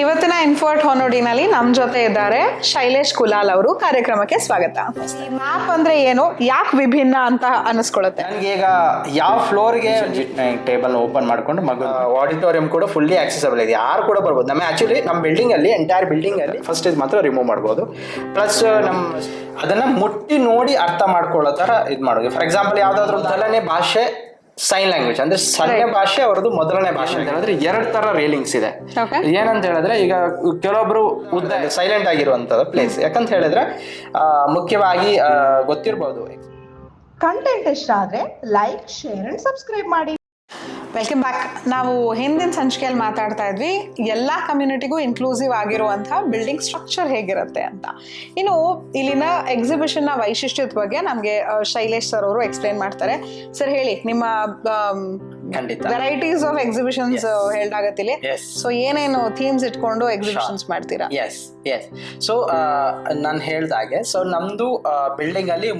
ಇವತ್ತಿನ ಇನ್ಫೋರ್ಟ್ ಹೊನೋಡಿನಲ್ಲಿ ನಮ್ಮ ಜೊತೆ ಇದ್ದಾರೆ ಶೈಲೇಶ್ ಕುಲಾಲ್ ಅವರು. ಕಾರ್ಯಕ್ರಮಕ್ಕೆ ಸ್ವಾಗತ. ಈ ಮ್ಯಾಪ್ ಅಂದ್ರೆ ಏನು? ಯಾಕೆ ವಿಭಿನ್ನ ಅಂತ ಅನಿಸ್ಕೊಳ್ಳುತ್ತೆ ನನಗೆ ಈಗ ಯಾವ ಫ್ಲೋರ್ಗೆ ಟೇಬಲ್ ಓಪನ್ ಮಾಡ್ಕೊಂಡು ಮಗು ಆಡಿಟೋರಿಯಂ ಕೂಡ ಫುಲ್ಲಿ ಆಕ್ಸೆಸಬಲ್ ಇದೆ. ಯಾರು ಕೂಡ ಬರ್ಬೋದು. ನಮ್ಮ ಆಕ್ಚುಲಿ ನಮ್ಮ ಬಿಲ್ಡಿಂಗ್ ಅಲ್ಲಿ ಎಂಟೈರ್ ಬಿಲ್ಡಿಂಗ್ ಅಲ್ಲಿ ಫಸ್ಟ್ ಇದು ಮಾತ್ರ ರಿಮೂವ್ ಮಾಡ್ಬೋದು. ಪ್ಲಸ್ ನಮ್ಮ ಅದನ್ನ ಮುಟ್ಟಿ ನೋಡಿ ಅರ್ಥ ಮಾಡ್ಕೊಳ್ಳೋ ತರ ಇದು ಮಾಡೋದು. ಫಾರ್ ಎಕ್ಸಾಂಪಲ್ ಯಾವ್ದಾದ್ರು ಮೊದಲನೇ ಭಾಷೆ ಸೈನ್ ಲ್ಯಾಂಗ್ವೇಜ್ ಅಂದ್ರೆ ಸಣ್ಣ ಭಾಷೆ ಅವ್ರದ್ದು ಮೊದಲನೇ ಭಾಷೆ ಅಂತ ಹೇಳಿದ್ರೆ ಎರಡ್ ತರ ರೇಲಿಂಗ್ಸ್ ಇದೆ. ಏನಂತ ಹೇಳಿದ್ರೆ ಈಗ ಕೆಲವೊಬ್ರು ಉದ್ದ ಸೈಲೆಂಟ್ ಆಗಿರುವಂತದ್ದು ಪ್ಲೇಸ್ ಯಾಕಂತ ಹೇಳಿದ್ರೆ ಮುಖ್ಯವಾಗಿ ಗೊತ್ತಿರಬಹುದು ಕಂಟೆಂಟ್ ಇಷ್ಟ ಆದ್ರೆ ಲೈಕ್ ಶೇರ್ ಅಂಡ್ ಸಬ್ಸ್ಕ್ರೈಬ್ ಮಾಡಿ. ವೆಲ್ಕಮ್ ಬ್ಯಾಕ್ ನಾವು ಹಿಂದಿನ ಸಂಚಿಕೆಯಲ್ಲಿ ಮಾತಾಡ್ತಾ ಇದ್ವಿ. ಎಲ್ಲ ಕಮ್ಯುನಿಟಿಗೂ ಇನ್ಕ್ಲೂಸಿವ್ ಆಗಿರುವಂತಹ ಬಿಲ್ಡಿಂಗ್ ಸ್ಟ್ರಕ್ಚರ್ ಹೇಗಿರುತ್ತೆ ಅಂತ. ಇನ್ನು ಇಲ್ಲಿನ ಎಕ್ಸಿಬಿಷನ್ನ ವೈಶಿಷ್ಟ್ಯದ ಬಗ್ಗೆ ನಮಗೆ ಶೈಲೇಶ್ ಸರ್ ಅವರು ಎಕ್ಸ್ಪ್ಲೇನ್ ಮಾಡ್ತಾರೆ. ಸರ್ ಹೇಳಿ, ನಿಮ್ಮ ಖಂಡಿತ. ವೆರೈಟೀಸ್ ಆಫ್ ಎಕ್ಸಿಬಿಷನ್ಸ್ ಹೇಳ್ದಾಗತ್ತಿಲ್ಲಿ Yes. ಸೊ ಏನೇನು ಥೀಮ್ಸ್ ಇಟ್ಕೊಂಡು ಎಕ್ಸಿಬಿಷನ್ಸ್ ಮಾಡ್ತೀರಾ? ಎಸ್ ಎಸ್ ಸೊ ನಾನು ಹೇಳ್ದಾಗೆ ಸೊ ನಮ್ದು ಬಿಲ್ಡಿಂಗ್ ಅಲ್ಲಿ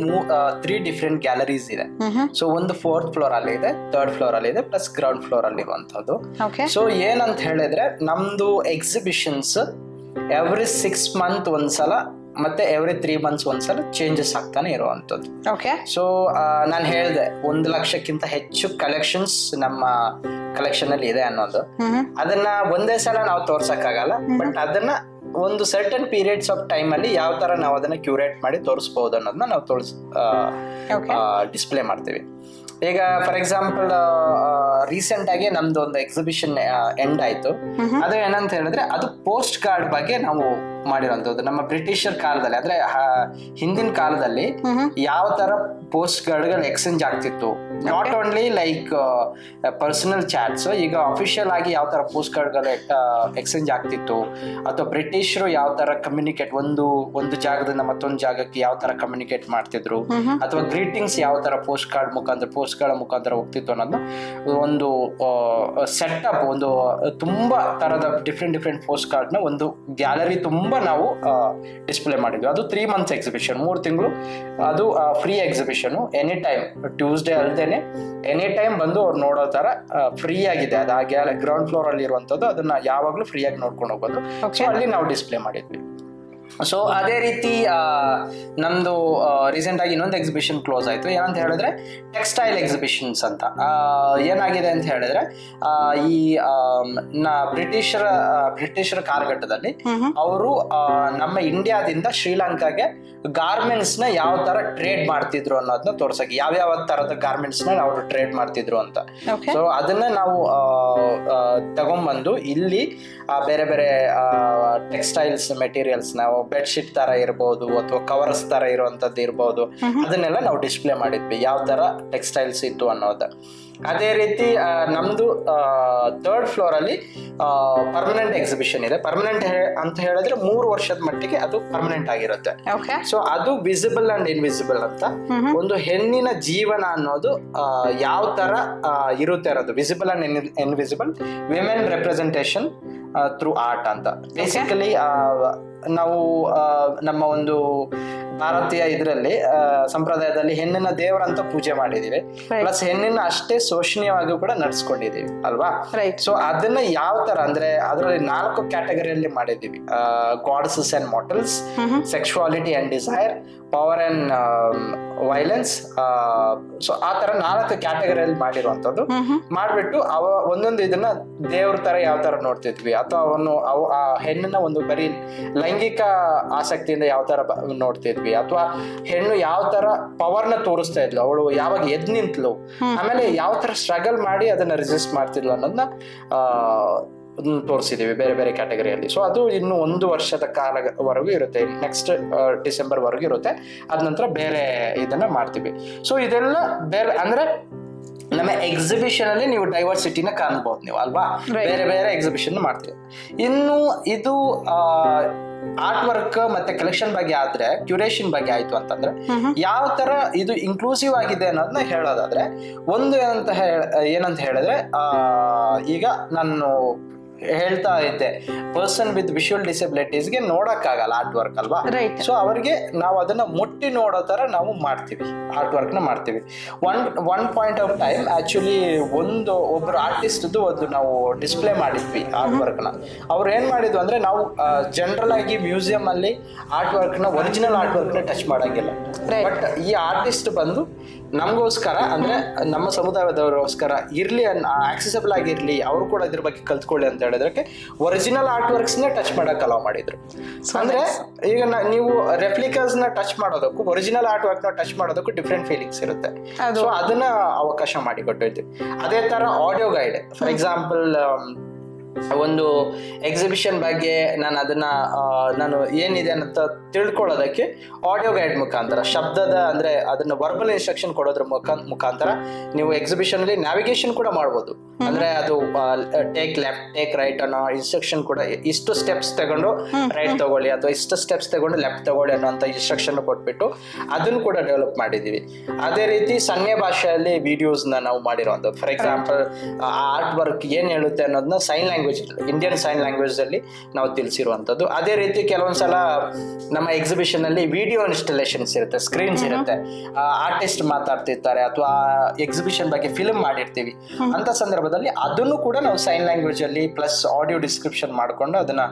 ತ್ರೀ ಡಿಫ್ರೆಂಟ್ ಗ್ಯಾಲರೀಸ್ ಇದೆ. ಸೊ ಒಂದು ಫೋರ್ತ್ ಫ್ಲೋರ್ ಅಲ್ಲಿ ಇದೆ ಥರ್ಡ್ ಫ್ಲೋರ್ ಅಲ್ಲಿ ಇದೆ ಪ್ಲಸ್ ಗ್ರೌಂಡ್ ಫ್ಲೋರ್ ಅಲ್ಲಿ ಇರುವಂತದ್ದು ಓಕೆ ಸೊ ಏನಂತ ಹೇಳಿದ್ರೆ ನಮ್ದು ಎಕ್ಸಿಬಿಷನ್ಸ್ ಎವ್ರಿ ಸಿಕ್ಸ್ ಮಂತ್ ಒಂದ್ಸಲ ಮತ್ತೆ ಎವ್ರಿ ತ್ರೀ ಮಂತ್ಸ್ ಒಂದ್ಸಲ ಚೇಂಜಸ್ ಆಗ್ತಾನೆ ಇರುವಂತದ್ದು ಓಕೆ ಸೊ ನಾನು ಹೇಳಿದೆ ಒಂದು ಲಕ್ಷಕ್ಕಿಂತ ಹೆಚ್ಚು ಕಲೆಕ್ಷನ್ಸ್ ನಮ್ಮ ಕಲೆಕ್ಷನ್ ಅಲ್ಲಿ ಇದೆ ಅನ್ನೋದು. ಅದನ್ನ ಒಂದೇ ಸಲ ನಾವು ತೋರ್ಸಕ್ಕಾಗಲ್ಲ ಬಟ್ ಅದನ್ನ ಒಂದು ಸರ್ಟನ್ ಪೀರಿಯಡ್ಸ್ ಆಫ್ ಟೈಮ್ ಅಲ್ಲಿ ಯಾವ ತರ ನಾವು ಅದನ್ನ ಕ್ಯೂರೇಟ್ ಮಾಡಿ ತೋರಿಸಬಹುದು ಅನ್ನೋದನ್ನ ನಾವು ತೋರಿಸ್ ಡಿಸ್ಪ್ಲೇ ಮಾಡ್ತೀವಿ. ಈಗ ಫಾರ್ ಎಕ್ಸಾಂಪಲ್ ರೀಸೆಂಟ್ ಆಗಿ ನಮ್ದು ಒಂದು ಎಕ್ಸಿಬಿಷನ್ ಎಂಡ್ ಆಯ್ತು. ಅದು ಏನಂತ ಹೇಳಿದ್ರೆ ಅದು ಪೋಸ್ಟ್ ಕಾರ್ಡ್ ಬಗ್ಗೆ ನಾವು ಮಾಡಿರೋಂಥದ್ದು ನಮ್ಮ ಬ್ರಿಟಿಷರ್ ಕಾಲದಲ್ಲಿ ಅಂದ್ರೆ ಹಿಂದಿನ ಕಾಲದಲ್ಲಿ ಯಾವ ತರ ಪೋಸ್ಟ್ ಕಾರ್ಡ್ಗಳು ಎಕ್ಸ್ಚೇಂಜ್ ಆಗ್ತಿತ್ತು? Not only like personal chats ಈಗ ಅಫಿಷಿಯಲ್ ಆಗಿ ಯಾವ ತರ ಪೋಸ್ಟ್ ಕಾರ್ಡ್ಗಳು ಎಕ್ಸ್ಚೇಂಜ್ ಆಗ್ತಿತ್ತು ಅಥವಾ ಬ್ರಿಟಿಷರು ಯಾವ ತರ ಕಮ್ಯುನಿಕೇಟ್ ಒಂದು ಒಂದು ಜಾಗದಿಂದ ಮತ್ತೊಂದು ಜಾಗಕ್ಕೆ ಯಾವ ತರ ಕಮ್ಯುನಿಕೇಟ್ ಮಾಡ್ತಿದ್ರು ಅಥವಾ ಗ್ರೀಟಿಂಗ್ಸ್ ಯಾವ ತರ ಪೋಸ್ಟ್ ಕಾರ್ಡ್ ಮುಖಾಂತರ ಪೋಸ್ಟ್ಗಳ ಮುಖಾಂತರ ಹೋಗ್ತಿತ್ತು ಅನ್ನೋದು ಒಂದು ಸೆಟಪ್ ಒಂದು ತುಂಬಾ ತರದ ಡಿಫ್ರೆಂಟ್ ಡಿಫ್ರೆಂಟ್ ಪೋಸ್ಟ್ ಕಾರ್ಡ್ನ ಒಂದು ಗ್ಯಾಲರಿ ತುಂಬಾ ನಾವು ಡಿಸ್ಪ್ಲೇ ಮಾಡಿದ್ವಿ. ಅದು ತ್ರೀ ಮಂತ್ಸ್ ಎಕ್ಸಿಬಿಷನ್ ಮೂರು ತಿಂಗಳು ಅದು free exhibition any time Tuesday any time ಬಂದು ಅವ್ರು ನೋಡೋ ತರ ಫ್ರೀ ಆಗಿದೆ. ಅದು ಆ ಗ್ಯಾಲ ಗ್ರೌಂಡ್ ಫ್ಲೋರ್ ಅಲ್ಲಿ ಇರುವಂತದ್ದು ಅದನ್ನ ಯಾವಾಗ್ಲೂ ಫ್ರೀ ಆಗಿ ನೋಡ್ಕೊಂಡು ಹೋಗೋದು. ಸೊ ಅಲ್ಲಿ ನಾವು ಡಿಸ್ಪ್ಲೇ ಮಾಡಿದ್ವಿ. ಸೊ ಅದೇ ರೀತಿ ನಮ್ದು ರೀಸೆಂಟ್ ಆಗಿ ಇನ್ನೊಂದು ಎಕ್ಸಿಬಿಷನ್ ಕ್ಲೋಸ್ ಆಯ್ತು. ಏನಂತ ಹೇಳಿದ್ರೆ ಟೆಕ್ಸ್ಟೈಲ್ ಎಕ್ಸಿಬಿಷನ್ಸ್ ಅಂತ. ಆ, ಏನಾಗಿದೆ ಅಂತ ಹೇಳಿದ್ರೆ ಈ ನ ಬ್ರಿಟಿಷರ ಬ್ರಿಟಿಷರ ಕಾಲಘಟ್ಟದಲ್ಲಿ ಅವರು ನಮ್ಮ ಇಂಡಿಯಾದಿಂದ ಶ್ರೀಲಂಕಾಗೆ ಗಾರ್ಮೆಂಟ್ಸ್ನ ಯಾವ ತರ ಟ್ರೇಡ್ ಮಾಡ್ತಿದ್ರು ಅನ್ನೋದನ್ನ ತೋರ್ಸಕ್ಕೆ ಯಾವ ಯಾವ ತರದ ಗಾರ್ಮೆಂಟ್ಸ್ನ ಅವರು ಟ್ರೇಡ್ ಮಾಡ್ತಿದ್ರು ಅಂತ. ಸೊ ಅದನ್ನ ನಾವು ತಗೊಂಬಂದು ಇಲ್ಲಿ ಬೇರೆ ಬೇರೆ ಟೆಕ್ಸ್ಟೈಲ್ಸ್ ಮೆಟೀರಿಯಲ್ಸ್ ನಾವು ಬೆಡ್ಶೀಟ್ ತರ ಇರ್ಬೋದು ಅಥವಾ ಕವರ್ಸ್ ತರ ಇರುವಂತದ್ದು ಇರ್ಬೋದು. ಅದನ್ನೆಲ್ಲ ನಾವು ಡಿಸ್ಪ್ಲೇ ಮಾಡಿದ್ವಿ ಯಾವ ತರ ಟೆಕ್ಸ್ಟೈಲ್ಸ್ ಇತ್ತು ಅನ್ನೋದು. ಅದೇ ರೀತಿ ಆ, ನಮ್ದು ಥರ್ಡ್ ಫ್ಲೋರ್ ಅಲ್ಲಿ ಪರ್ಮನೆಂಟ್ ಎಕ್ಸಿಬಿಷನ್ ಇದೆ. ಪರ್ಮನೆಂಟ್ ಅಂತ ಹೇಳಿದ್ರೆ ಮೂರು ವರ್ಷದ ಮಟ್ಟಿಗೆ ಅದು ಪರ್ಮನೆಂಟ್ ಆಗಿರುತ್ತೆ. ಸೊ ಅದು ವಿಸಿಬಲ್ ಅಂಡ್ ಇನ್ವಿಸಿಬಲ್ ಅಂತ. ಒಂದು ಹೆಣ್ಣಿನ ಜೀವನ ಅನ್ನೋದು ಆ, ಯಾವ ತರ ಆ, ಇರುತ್ತೆ ಇರೋದು. Visible and invisible women representation through art ಅಂತ. ಬೇಸಿಕಲಿ ನಾವು ನಮ್ಮ ಒಂದು ಭಾರತೀಯ ಇದರಲ್ಲಿ ಸಂಪ್ರದಾಯದಲ್ಲಿ ಹೆಣ್ಣಿನ ದೇವರಂತ ಪೂಜೆ ಮಾಡಿದೀವಿ. ಪ್ಲಸ್ ಹೆಣ್ಣಿನ ಅಷ್ಟೇ ಶೋಷಣೀಯವಾಗಿ ಕೂಡ ನಡ್ಸ್ಕೊಂಡಿದೀವಿ ಅಲ್ವಾ. ಸೊ ಅದನ್ನ ಯಾವ ತರ ಅಂದ್ರೆ ಅದರಲ್ಲಿ ನಾಲ್ಕು ಕ್ಯಾಟಗರಿಯಲ್ಲಿ ಮಾಡಿದೀವಿ. Goddesses and mortals sexuality and desire power and violence so ಆ ತರ ನಾಲ್ಕು ಕ್ಯಾಟಗರಿಯಲ್ಲಿ ಮಾಡಿರುವಂತದ್ದು ಮಾಡ್ಬಿಟ್ಟು ಅವ ಒಂದೊಂದು ಇದನ್ನ ದೇವ್ರ ತರ ಯಾವ ತರ ನೋಡ್ತಿದ್ವಿ ಅಥವಾ ಅವನು ಅವ ಆ ಹೆಣ್ಣನ್ನ ಒಂದು ಬರೀ ಲೈಂಗಿಕ ಆಸಕ್ತಿಯಿಂದ ಯಾವ ತರ ಬ- ನೋಡ್ತಿದ್ವಿ ಅಥವಾ ಹೆಣ್ಣು ಯಾವ ತರ ಪವರ್ನ ತೋರಿಸ್ತಾ ಇದ್ಲು ಅವಳು ಯಾವಾಗ ಎದ್ ನಿಂತ್ಲು ಆಮೇಲೆ ಯಾವ ತರ ಸ್ಟ್ರಗಲ್ ಮಾಡಿ ಅದನ್ನ ರಿಸಿಸ್ಟ್ ಮಾಡ್ತಿದ್ಲು ಅನ್ನೋದನ್ನ ಆ ತೋರಿಸಿದೀವಿ ಬೇರೆ ಬೇರೆ ಕ್ಯಾಟಗರಿಯಲ್ಲಿ ಸೊ ಅದು ಇನ್ನು ಒಂದು ವರ್ಷದ ಕಾಲವರೆಗೂ ಇರುತ್ತೆ ನೆಕ್ಸ್ಟ್ ಡಿಸೆಂಬರ್ ವರೆಗೂ ಇರುತ್ತೆ. ಅದ ನಂತರ ಬೇರೆ ಇದನ್ನ ಮಾಡ್ತೀವಿ. ಸೊ ಇದೆಲ್ಲ ಬೇರೆ ಅಂದ್ರೆ ನಮ್ಮ ಎಕ್ಸಿಬಿಷನ್ ಅಲ್ಲಿ ನೀವು ಡೈವರ್ಸಿಟಿನ ಕಾಣಬಹುದು ನೀವು ಅಲ್ವಾ? ಬೇರೆ ಬೇರೆ ಎಕ್ಸಿಬಿಷನ್ ಮಾಡ್ತೀವಿ. ಇನ್ನು ಇದು ಆರ್ಟ್ ವರ್ಕ್ ಮತ್ತೆ ಕಲೆಕ್ಷನ್ ಬಗ್ಗೆ ಆದ್ರೆ ಕ್ಯೂರೇಷನ್ ಬಗ್ಗೆ ಆಯ್ತು ಅಂತಂದ್ರೆ ಯಾವ ತರ ಇದು ಇನ್ಕ್ಲೂಸಿವ್ ಆಗಿದೆ ಅನ್ನೋದನ್ನ ಹೇಳೋದಾದ್ರೆ ಒಂದು ಏನಂತ ಹೇಳ ಏನಂತ ಹೇಳಿದ್ರೆ ಆ, ಈಗ ನಾನು ಹೇಳ್ತಾ ಇದ್ದೆ. ಪರ್ಸನ್ ವಿತ್ ವಿಶುವಲ್ ಡಿಸಬಿಲಿಟೀಸ್ಗೆ ನೋಡೋಕ್ಕಾಗಲ್ಲ ಆರ್ಟ್ ವರ್ಕ್ ಅಲ್ವಾ. ಸೊ ಅವರಿಗೆ ನಾವು ಅದನ್ನ ಮುಟ್ಟಿ ನೋಡೋ ಥರ ನಾವು ಮಾಡ್ತೀವಿ. ಆರ್ಟ್ ವರ್ಕ್ನ ಮಾಡ್ತೀವಿ. One one point of time actually ಒಂದು ಒಬ್ರು ಆರ್ಟಿಸ್ಟ್ದು ಒಂದು ನಾವು ಡಿಸ್ಪ್ಲೇ ಮಾಡಿದ್ವಿ ಆರ್ಟ್ ವರ್ಕ್ನ. ಅವ್ರು ಏನು ಮಾಡಿದ್ವು ಅಂದ್ರೆ ನಾವು ಜನರಲ್ ಆಗಿ ಮ್ಯೂಸಿಯಂ ಅಲ್ಲಿ ಆರ್ಟ್ ವರ್ಕ್ನ ಒರಿಜಿನಲ್ ಆರ್ಟ್ ವರ್ಕ್ನ ಟಚ್ ಮಾಡಂಗಿಲ್ಲ. ಬಟ್ ಈ ಆರ್ಟಿಸ್ಟ್ ಬಂದು ನಮಗೋಸ್ಕರ ಅಂದ್ರೆ ನಮ್ಮ ಸಮುದಾಯದವರಿಗೋಸ್ಕರ ಇರ್ಲಿ ಆಕ್ಸೆಸಬಲ್ ಆಗಿರಲಿ ಅವರು ಕೂಡ ಇದ್ರ ಬಗ್ಗೆ ಕಲ್ತ್ಕೊಳ್ಳಿ ಅಂತ ಹೇಳಿದ್ರಕ್ಕೆ ಒರಿಜಿನಲ್ ಆರ್ಟ್ ವರ್ಕ್ಸ್ನ ಟಚ್ ಮಾಡೋಕೆ ಅಲೋ ಮಾಡಿದ್ರು. ಅಂದ್ರೆ ಈಗ ನೀವು ರೆಪ್ಲಿಕಲ್ಸ್ನ ಟಚ್ ಮಾಡೋದಕ್ಕೂ ಒರಿಜಿನಲ್ ಆರ್ಟ್ ವರ್ಕ್ನ ನ ಟಚ್ ಮಾಡೋದಕ್ಕೂ ಡಿಫ್ರೆಂಟ್ ಫೀಲಿಂಗ್ಸ್ ಇರುತ್ತೆ. ಸೊ ಅದನ್ನ ಅವಕಾಶ ಮಾಡಿಕೊಟ್ಟಿದ್ವಿ ಅದೇ ತರ ಆಡಿಯೋ ಗೈಡ್ ಫಾರ್ ಎಕ್ಸಾಂಪಲ್ ಒಂದು ಎಕ್ಸಿಬಿಷನ್ ಬಗ್ಗೆ ನಾನು ಅದನ್ನ ನಾನು ಏನಿದೆ ಅಂತ ತಿಳ್ಕೊಳ್ಳೋದಕ್ಕೆ ಆಡಿಯೋ ಗೈಡ್ ಮುಖಾಂತರ ಶಬ್ದದ ಅಂದ್ರೆ ಅದನ್ನ ವರ್ಬಲ್ ಇನ್ಸ್ಟ್ರಕ್ಷನ್ ಕೊಡೋದ್ರ ಮುಖ ಮುಖಾಂತರ ನೀವು ಎಕ್ಸಿಬಿಷನ್ ಅಲ್ಲಿ ನ್ಯಾವಿಗೇಷನ್ ಕೂಡ ಮಾಡ್ಬೋದು. ಅಂದ್ರೆ ಅದು ಟೇಕ್ ಲೆಫ್ಟ್ ಟೇಕ್ ರೈಟ್ ಅನ್ನೋ ಇನ್ಸ್ಟ್ರಕ್ಷನ್ ಕೂಡ ಇಷ್ಟು ಸ್ಟೆಪ್ಸ್ ತಗೊಂಡು ರೈಟ್ ತಗೊಳ್ಳಿ ಅಥವಾ ಇಷ್ಟು ಸ್ಟೆಪ್ಸ್ ತಗೊಂಡು ಲೆಫ್ಟ್ ತಗೊಳ್ಳಿ ಅಂತ ಇನ್ಸ್ಟ್ರಕ್ಷನ್ ಕೊಟ್ಬಿಟ್ಟು ಅದನ್ನು ಕೂಡ ಡೆವಲಪ್ ಮಾಡಿದೀವಿ ಅದೇ ರೀತಿ ಸನ್ನೆ ಭಾಷೆಯಲ್ಲಿ ವಿಡಿಯೋಸ್ ನಾವು ಮಾಡಿರುವಂಥದ್ದು. ಫಾರ್ ಎಕ್ಸಾಂಪಲ್ ಆರ್ಟ್ ವರ್ಕ್ ಏನ್ ಹೇಳುತ್ತೆ ಅನ್ನೋದನ್ನ sign language Indian sign language ಅಲ್ಲಿ ನಾವು ತಿಳಿಸಿರುವಂಥದ್ದು. ಅದೇ ರೀತಿ ಕೆಲವೊಂದ್ಸಲ ನಮ್ಮ ಎಕ್ಸಿಬಿಷನ್ ಅಲ್ಲಿ ವಿಡಿಯೋ ಇನ್ಸ್ಟಾಲೇಷನ್ಸ್ ಇರುತ್ತೆ ಸ್ಕ್ರೀನ್ಸ್ ಇರುತ್ತೆ. ಆರ್ಟಿಸ್ಟ್ ಮಾತಾಡ್ತಿರ್ತಾರೆ ಅಥವಾ ಎಕ್ಸಿಬಿಷನ್ ಬಗ್ಗೆ ಫಿಲ್ಮ್ ಮಾಡಿರ್ತೀವಿ. ಅಂತ ಸಂದರ್ಭದಲ್ಲಿ ಅದನ್ನು ಕೂಡ ನಾವು ಸೈನ್ ಲ್ಯಾಂಗ್ವೇಜ್ ಅಲ್ಲಿ ಪ್ಲಸ್ ಆಡಿಯೋ ಡಿಸ್ಕ್ರಿಪ್ಷನ್ ಮಾಡ್ಕೊಂಡು ಅದನ್ನ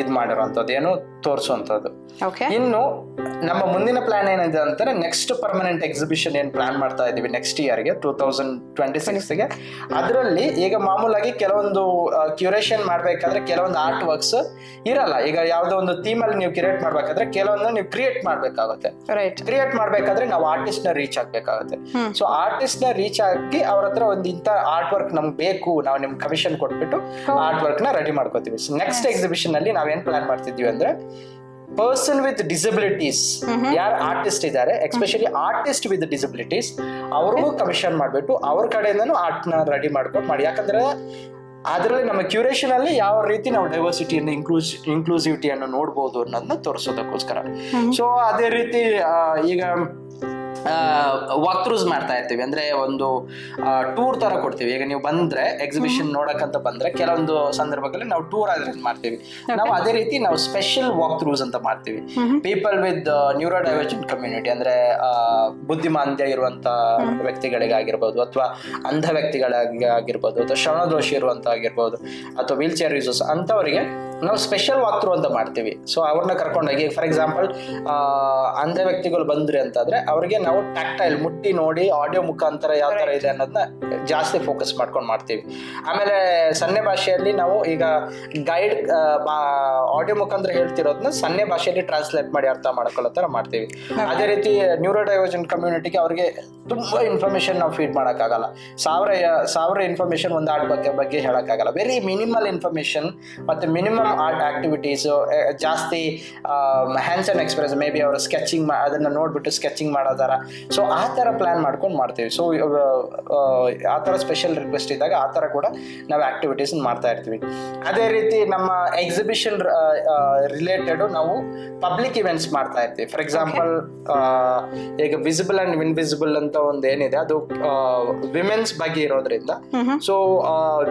ಇದು ಮಾಡಿರುವಂಥದ್ದು ಏನು ತೋರಿಸುವಂಥದ್ದು. ಇನ್ನು ನಮ್ಮ ಮುಂದಿನ ಪ್ಲಾನ್ ಏನಿದೆ ಅಂತಾರೆ ನೆಕ್ಸ್ಟ್ ಪರ್ಮನೆಂಟ್ ಎಕ್ಸಿಬಿಷನ್ ಏನ್ ಪ್ಲಾನ್ ಮಾಡ್ತಾ ಇದೀವಿ ನೆಕ್ಸ್ಟ್ ಇಯರ್ಗೆ ಟೂ ತೌಸಂಡ್ ಟ್ವೆಂಟಿ ಸಿಕ್ಸ್ಗೆ ಅದರಲ್ಲಿ ಈಗ ಮಾಮೂಲಾಗಿ ಕೆಲವೊಂದು ಕ್ಯೂರೇಷನ್ ಮಾಡ್ಬೇಕಾದ್ರೆ ಕೆಲವೊಂದು ಆರ್ಟ್ ವರ್ಕ್ಸ್ ಇರಲ್ಲ. ಈಗ ಯಾವುದೋ ಒಂದು ಥೀಮ್ ಅಲ್ಲಿ ನೀವು ಕ್ರಿಯೇಟ್ ಮಾಡ್ಬೇಕಾದ್ರೆ ಕೆಲವೊಂದು ನೀವು ಕ್ರಿಯೇಟ್ ಮಾಡ್ಬೇಕಾಗುತ್ತೆ. ಕ್ರಿಯೇಟ್ ಮಾಡ್ಬೇಕಾದ್ರೆ ನಾವು ಆರ್ಟಿಸ್ಟ್ನ ರೀಚ್ ಆಗ್ಬೇಕಾಗುತ್ತೆ. ಸೊ ಆರ್ಟಿಸ್ಟ್ನ ರೀಚ್ ಆಗಿ ಅವ್ರ ಹತ್ರ ಒಂದು ಇಂಥ ಆರ್ಟ್ ವರ್ಕ್ ನಮ್ಗೆ ಬೇಕು ನಾವು ನಿಮ್ಗೆ ಕಮಿಷನ್ ಕೊಟ್ಬಿಟ್ಟು ಆರ್ಟ್ ವರ್ಕ್ನ ರೆಡಿ ಮಾಡ್ಕೋತೀವಿ. ನೆಕ್ಸ್ಟ್ ಎಕ್ಸಿಬಿಷನ್ ಅಲ್ಲಿ ನಾವೇನ್ ಪ್ಲಾನ್ ಮಾಡ್ತಿದ್ವಿ ಅಂದ್ರೆ ಪರ್ಸನ್ ವಿತ್ ಡಿಸಬಿಲಿಟೀಸ್ ಯಾರು ಆರ್ಟಿಸ್ಟ್ ಇದ್ದಾರೆ ಎಸ್ಪೆಷಲಿ ಆರ್ಟಿಸ್ಟ್ ವಿತ್ ಡಿಸಬಿಲಿಟೀಸ್ ಅವ್ರಿಗೂ ಕಮಿಷನ್ ಮಾಡ್ಬಿಟ್ಟು ಅವ್ರ ಕಡೆಯಿಂದನೂ ಆರ್ಟ್ನ ರೆಡಿ ಮಾಡ್ಕೊಂಡು ಮಾಡಿ. ಯಾಕಂದ್ರೆ ಅದರಲ್ಲಿ ನಮ್ಮ ಕ್ಯೂರೇಷನ್ ಅಲ್ಲಿ ಯಾವ ರೀತಿ ನಾವು ಡೈವರ್ಸಿಟಿಯನ್ನು ಇನ್ಕ್ಲೂಸ್ ಇನ್ಕ್ಲೂಸಿವಿಟಿಯನ್ನು ನೋಡ್ಬೋದು ಅನ್ನೋದನ್ನ ತೋರಿಸೋದಕ್ಕೋಸ್ಕರ. ಸೊ ಅದೇ ರೀತಿ ಈಗ ವಾಕ್ ಥ್ರೂಸ್ ಮಾಡ್ತಾ ಇರ್ತೀವಿ. ಅಂದ್ರೆ ಒಂದು ಟೂರ್ ತರ ಕೊಡ್ತೀವಿ. ಈಗ ನೀವು ಬಂದ್ರೆ ಎಕ್ಸಿಬಿಷನ್ ನೋಡಕ್ಕಂತ ಬಂದ್ರೆ ಕೆಲವೊಂದು ಸಂದರ್ಭಗಳಲ್ಲಿ ನಾವು ಟೂರ್ ಅರೇಂಜ್ ಮಾಡ್ತೀವಿ. ನಾವು ಅದೇ ರೀತಿ ನಾವು ಸ್ಪೆಷಲ್ ವಾಕ್ ಥ್ರೂಸ್ ಅಂತ ಮಾಡ್ತೀವಿ. People with neurodivergent community ಅಂದ್ರೆ ಬುದ್ಧಿಮಾಂದ್ಯ ಇರುವಂತ ವ್ಯಕ್ತಿಗಳಿಗಾಗಿರ್ಬೋದು ಅಥವಾ ಅಂಧ ವ್ಯಕ್ತಿಗಳಾಗಿರ್ಬೋದು ಅಥವಾ ಶ್ರವಣದೋಷಿ ಇರುವಂತ ಆಗಿರ್ಬೋದು ಅಥವಾ ವೀಲ್ ಚೇರ್ ಯೂಸಸ್ ಅಂತವರಿಗೆ ನಾವು ಸ್ಪೆಷಲ್ ವಾಕ್ ಥ್ರೂ ಅಂತ ಮಾಡ್ತೀವಿ. ಸೊ ಅವ್ರನ್ನ ಕರ್ಕೊಂಡೋಗಿ ಫಾರ್ ಎಕ್ಸಾಂಪಲ್ ಅಂಧ ವ್ಯಕ್ತಿಗಳು ಬಂದ್ರಿ ಅಂತಂದ್ರೆ ಅವ್ರಿಗೆ ನಾವು ಟ್ಯಾಕ್ಟೈಲ್ ಮುಟ್ಟಿ ನೋಡಿ ಆಡಿಯೋ ಮುಖಾಂತರ ಯಾವ ತರ ಇದೆ ಅನ್ನೋದನ್ನ ಜಾಸ್ತಿ ಫೋಕಸ್ ಮಾಡ್ಕೊಂಡು ಮಾಡ್ತೀವಿ. ಆಮೇಲೆ ಸನ್ನೆ ಭಾಷೆಯಲ್ಲಿ ನಾವು ಈಗ ಗೈಡ್ ಆಡಿಯೋ ಮುಖಾಂತರ ಹೇಳ್ತಿರೋದನ್ನ ಸನ್ನೆ ಭಾಷೆಯಲ್ಲಿ ಟ್ರಾನ್ಸ್ಲೇಟ್ ಮಾಡಿ ಅರ್ಥ ಮಾಡ್ಕೊಳ್ಳೋ ತರ ಮಾಡ್ತೀವಿ. ಅದೇ ರೀತಿ ನ್ಯೂರೋ ಡೈವರ್ಜೆಂಟ್ ಕಮ್ಯುನಿಟಿಗೆ ಅವ್ರಿಗೆ ತುಂಬಾ ಇನ್ಫಾರ್ಮೇಶನ್ ನಾವು ಫೀಡ್ ಮಾಡೋಕ್ಕಾಗಲ್ಲ. ಸಾವಿರ ಸಾವಿರ ಇನ್ಫಾರ್ಮೇಶನ್ ಒಂದು ಆರ್ಟ್ ಬಗ್ಗೆ ಬಗ್ಗೆ ಹೇಳೋಕ್ಕಾಗಲ್ಲ. ವೆರಿ ಮಿನಿಮಲ್ ಇನ್ಫಾರ್ಮೇಶನ್ ಮತ್ತೆ ಮಿನಿಮಮ್ ಆರ್ಟ್ ಆಕ್ಟಿವಿಟೀಸ್ ಜಾಸ್ತಿ hands and express maybe ಅವರು ಸ್ಕೆಚಿಂಗ್ ಅದನ್ನ ನೋಡ್ಬಿಟ್ಟು ಸ್ಕೆಚಿಂಗ್ ಮಾಡೋದಾರ ಥರ ಸೊ ಆ ಥರ ಪ್ಲಾನ್ ಮಾಡ್ಕೊಂಡು ಮಾಡ್ತೀವಿ. ಸೊ ಆ ಥರ ಸ್ಪೆಷಲ್ ರಿಕ್ವೆಸ್ಟ್ ಇದ್ದಾಗ ಆ ಥರ ಕೂಡ ನಾವು ಆಕ್ಟಿವಿಟೀಸ್ ಮಾಡ್ತಾ ಇರ್ತೀವಿ. ಅದೇ ರೀತಿ ನಮ್ಮ ಎಕ್ಸಿಬಿಷನ್ ರಿಲೇಟೆಡ್ ನಾವು ಪಬ್ಲಿಕ್ ಇವೆಂಟ್ಸ್ ಮಾಡ್ತಾ ಇರ್ತೀವಿ. ಫಾರ್ ಎಕ್ಸಾಂಪಲ್ ಈಗ ವಿಸಿಬಲ್ ಅಂಡ್ ಇನ್ವಿಸಿಬಲ್ ಅಂತ ಒಂದು ಏನಿದೆ ಅದು ವಿಮೆನ್ಸ್ ಬಗ್ಗೆ ಇರೋದ್ರಿಂದ. ಸೊ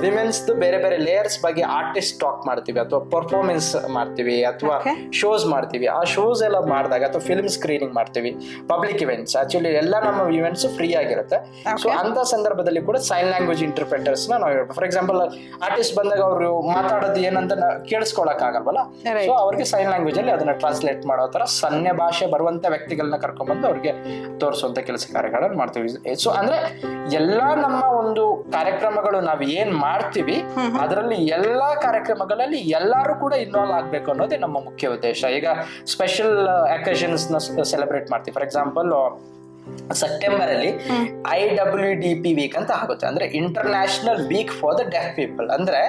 ವಿಮೆನ್ಸ್ ಬೇರೆ ಬೇರೆ ಲೇಯರ್ಸ್ ಬಗ್ಗೆ ಆರ್ಟಿಸ್ಟ್ ಟಾಕ್ ಮಾಡ್ತೀವಿ ಅಥವಾ ಪರ್ಫಾರ್ಮೆನ್ಸ್ ಮಾಡ್ತೀವಿ ಅಥವಾ ಶೋಸ್ ಮಾಡ್ತೀವಿ. ಆ ಶೋಸ್ ಎಲ್ಲ ಮಾಡಿದಾಗ ಅಥವಾ ಫಿಲ್ಮ್ ಸ್ಕ್ರೀನಿಂಗ್ ಮಾಡ್ತೀವಿ ಪಬ್ಲಿಕ್ ಇವೆಂಟ್ಸ್ ಆಕ್ಚುಲಿ ಎಲ್ಲ ನಮ್ಮ ಇವೆಂಟ್ಸ್ ಫ್ರೀ ಆಗಿರುತ್ತೆ. ಸೊ ಅಂತ ಸಂದರ್ಭದಲ್ಲಿ ಕೂಡ ಸೈನ್ ಲ್ಯಾಂಗ್ವೇಜ್ ಇಂಟರ್ಪ್ರೆಟರ್ಸ್ನ ನಾವು ಫಾರ್ ಎಕ್ಸಾಂಪಲ್ ಆರ್ಟಿಸ್ಟ್ ಬಂದಾಗ ಅವರು ಮಾತಾಡೋದು ಏನಂತ ಕೇಳಿಸ್ಕೊಳಕ್ ಆಗಲ್ವಲ್ಲ. ಸೊ ಅವ್ರಿಗೆ ಸೈನ್ ಲ್ಯಾಂಗ್ವೇಜ್ ಅಲ್ಲಿ ಅದನ್ನ ಟ್ರಾನ್ಸ್ಲೇಟ್ ಮಾಡೋ ತರ ಸನ್ನೆ ಭಾಷೆ ಬರುವಂತ ವ್ಯಕ್ತಿಗಳನ್ನ ಕರ್ಕೊಂಡ್ಬಂದು ಅವ್ರಿಗೆ ತೋರಿಸುವಂತ ಕೆಲಸ ಕಾರ್ಯಗಳನ್ನು ಮಾಡ್ತೀವಿ. ಸೊ ಅಂದ್ರೆ ಎಲ್ಲಾ ನಮ್ಮ ಒಂದು ಕಾರ್ಯಕ್ರಮಗಳು ನಾವು ಏನ್ ಮಾಡ್ತೀವಿ ಅದರಲ್ಲಿ ಎಲ್ಲಾ ಕಾರ್ಯಕ್ರಮಗಳಲ್ಲಿ ಎಲ್ಲರೂ ಕೂಡ ಇನ್ವಾಲ್ವ್ ಆಗ್ಬೇಕು ಅನ್ನೋದೇ ನಮ್ಮ ಮುಖ್ಯ ಉದ್ದೇಶ. ಈಗ ಸ್ಪೆಷಲ್ ಅಕೇಶನ್ಸ್ನ ಸೆಲೆಬ್ರೇಟ್ ಮಾಡ್ತೀವಿ. ಫಾರ್ ಎಕ್ಸಾಂಪಲ್ ಸೆಪ್ಟೆಂಬರ್ ಅಲ್ಲಿ I W D P week ಅಂತ ಆಗುತ್ತೆ. ಅಂದ್ರೆ international week for the deaf people ಅಂದ್ರೆ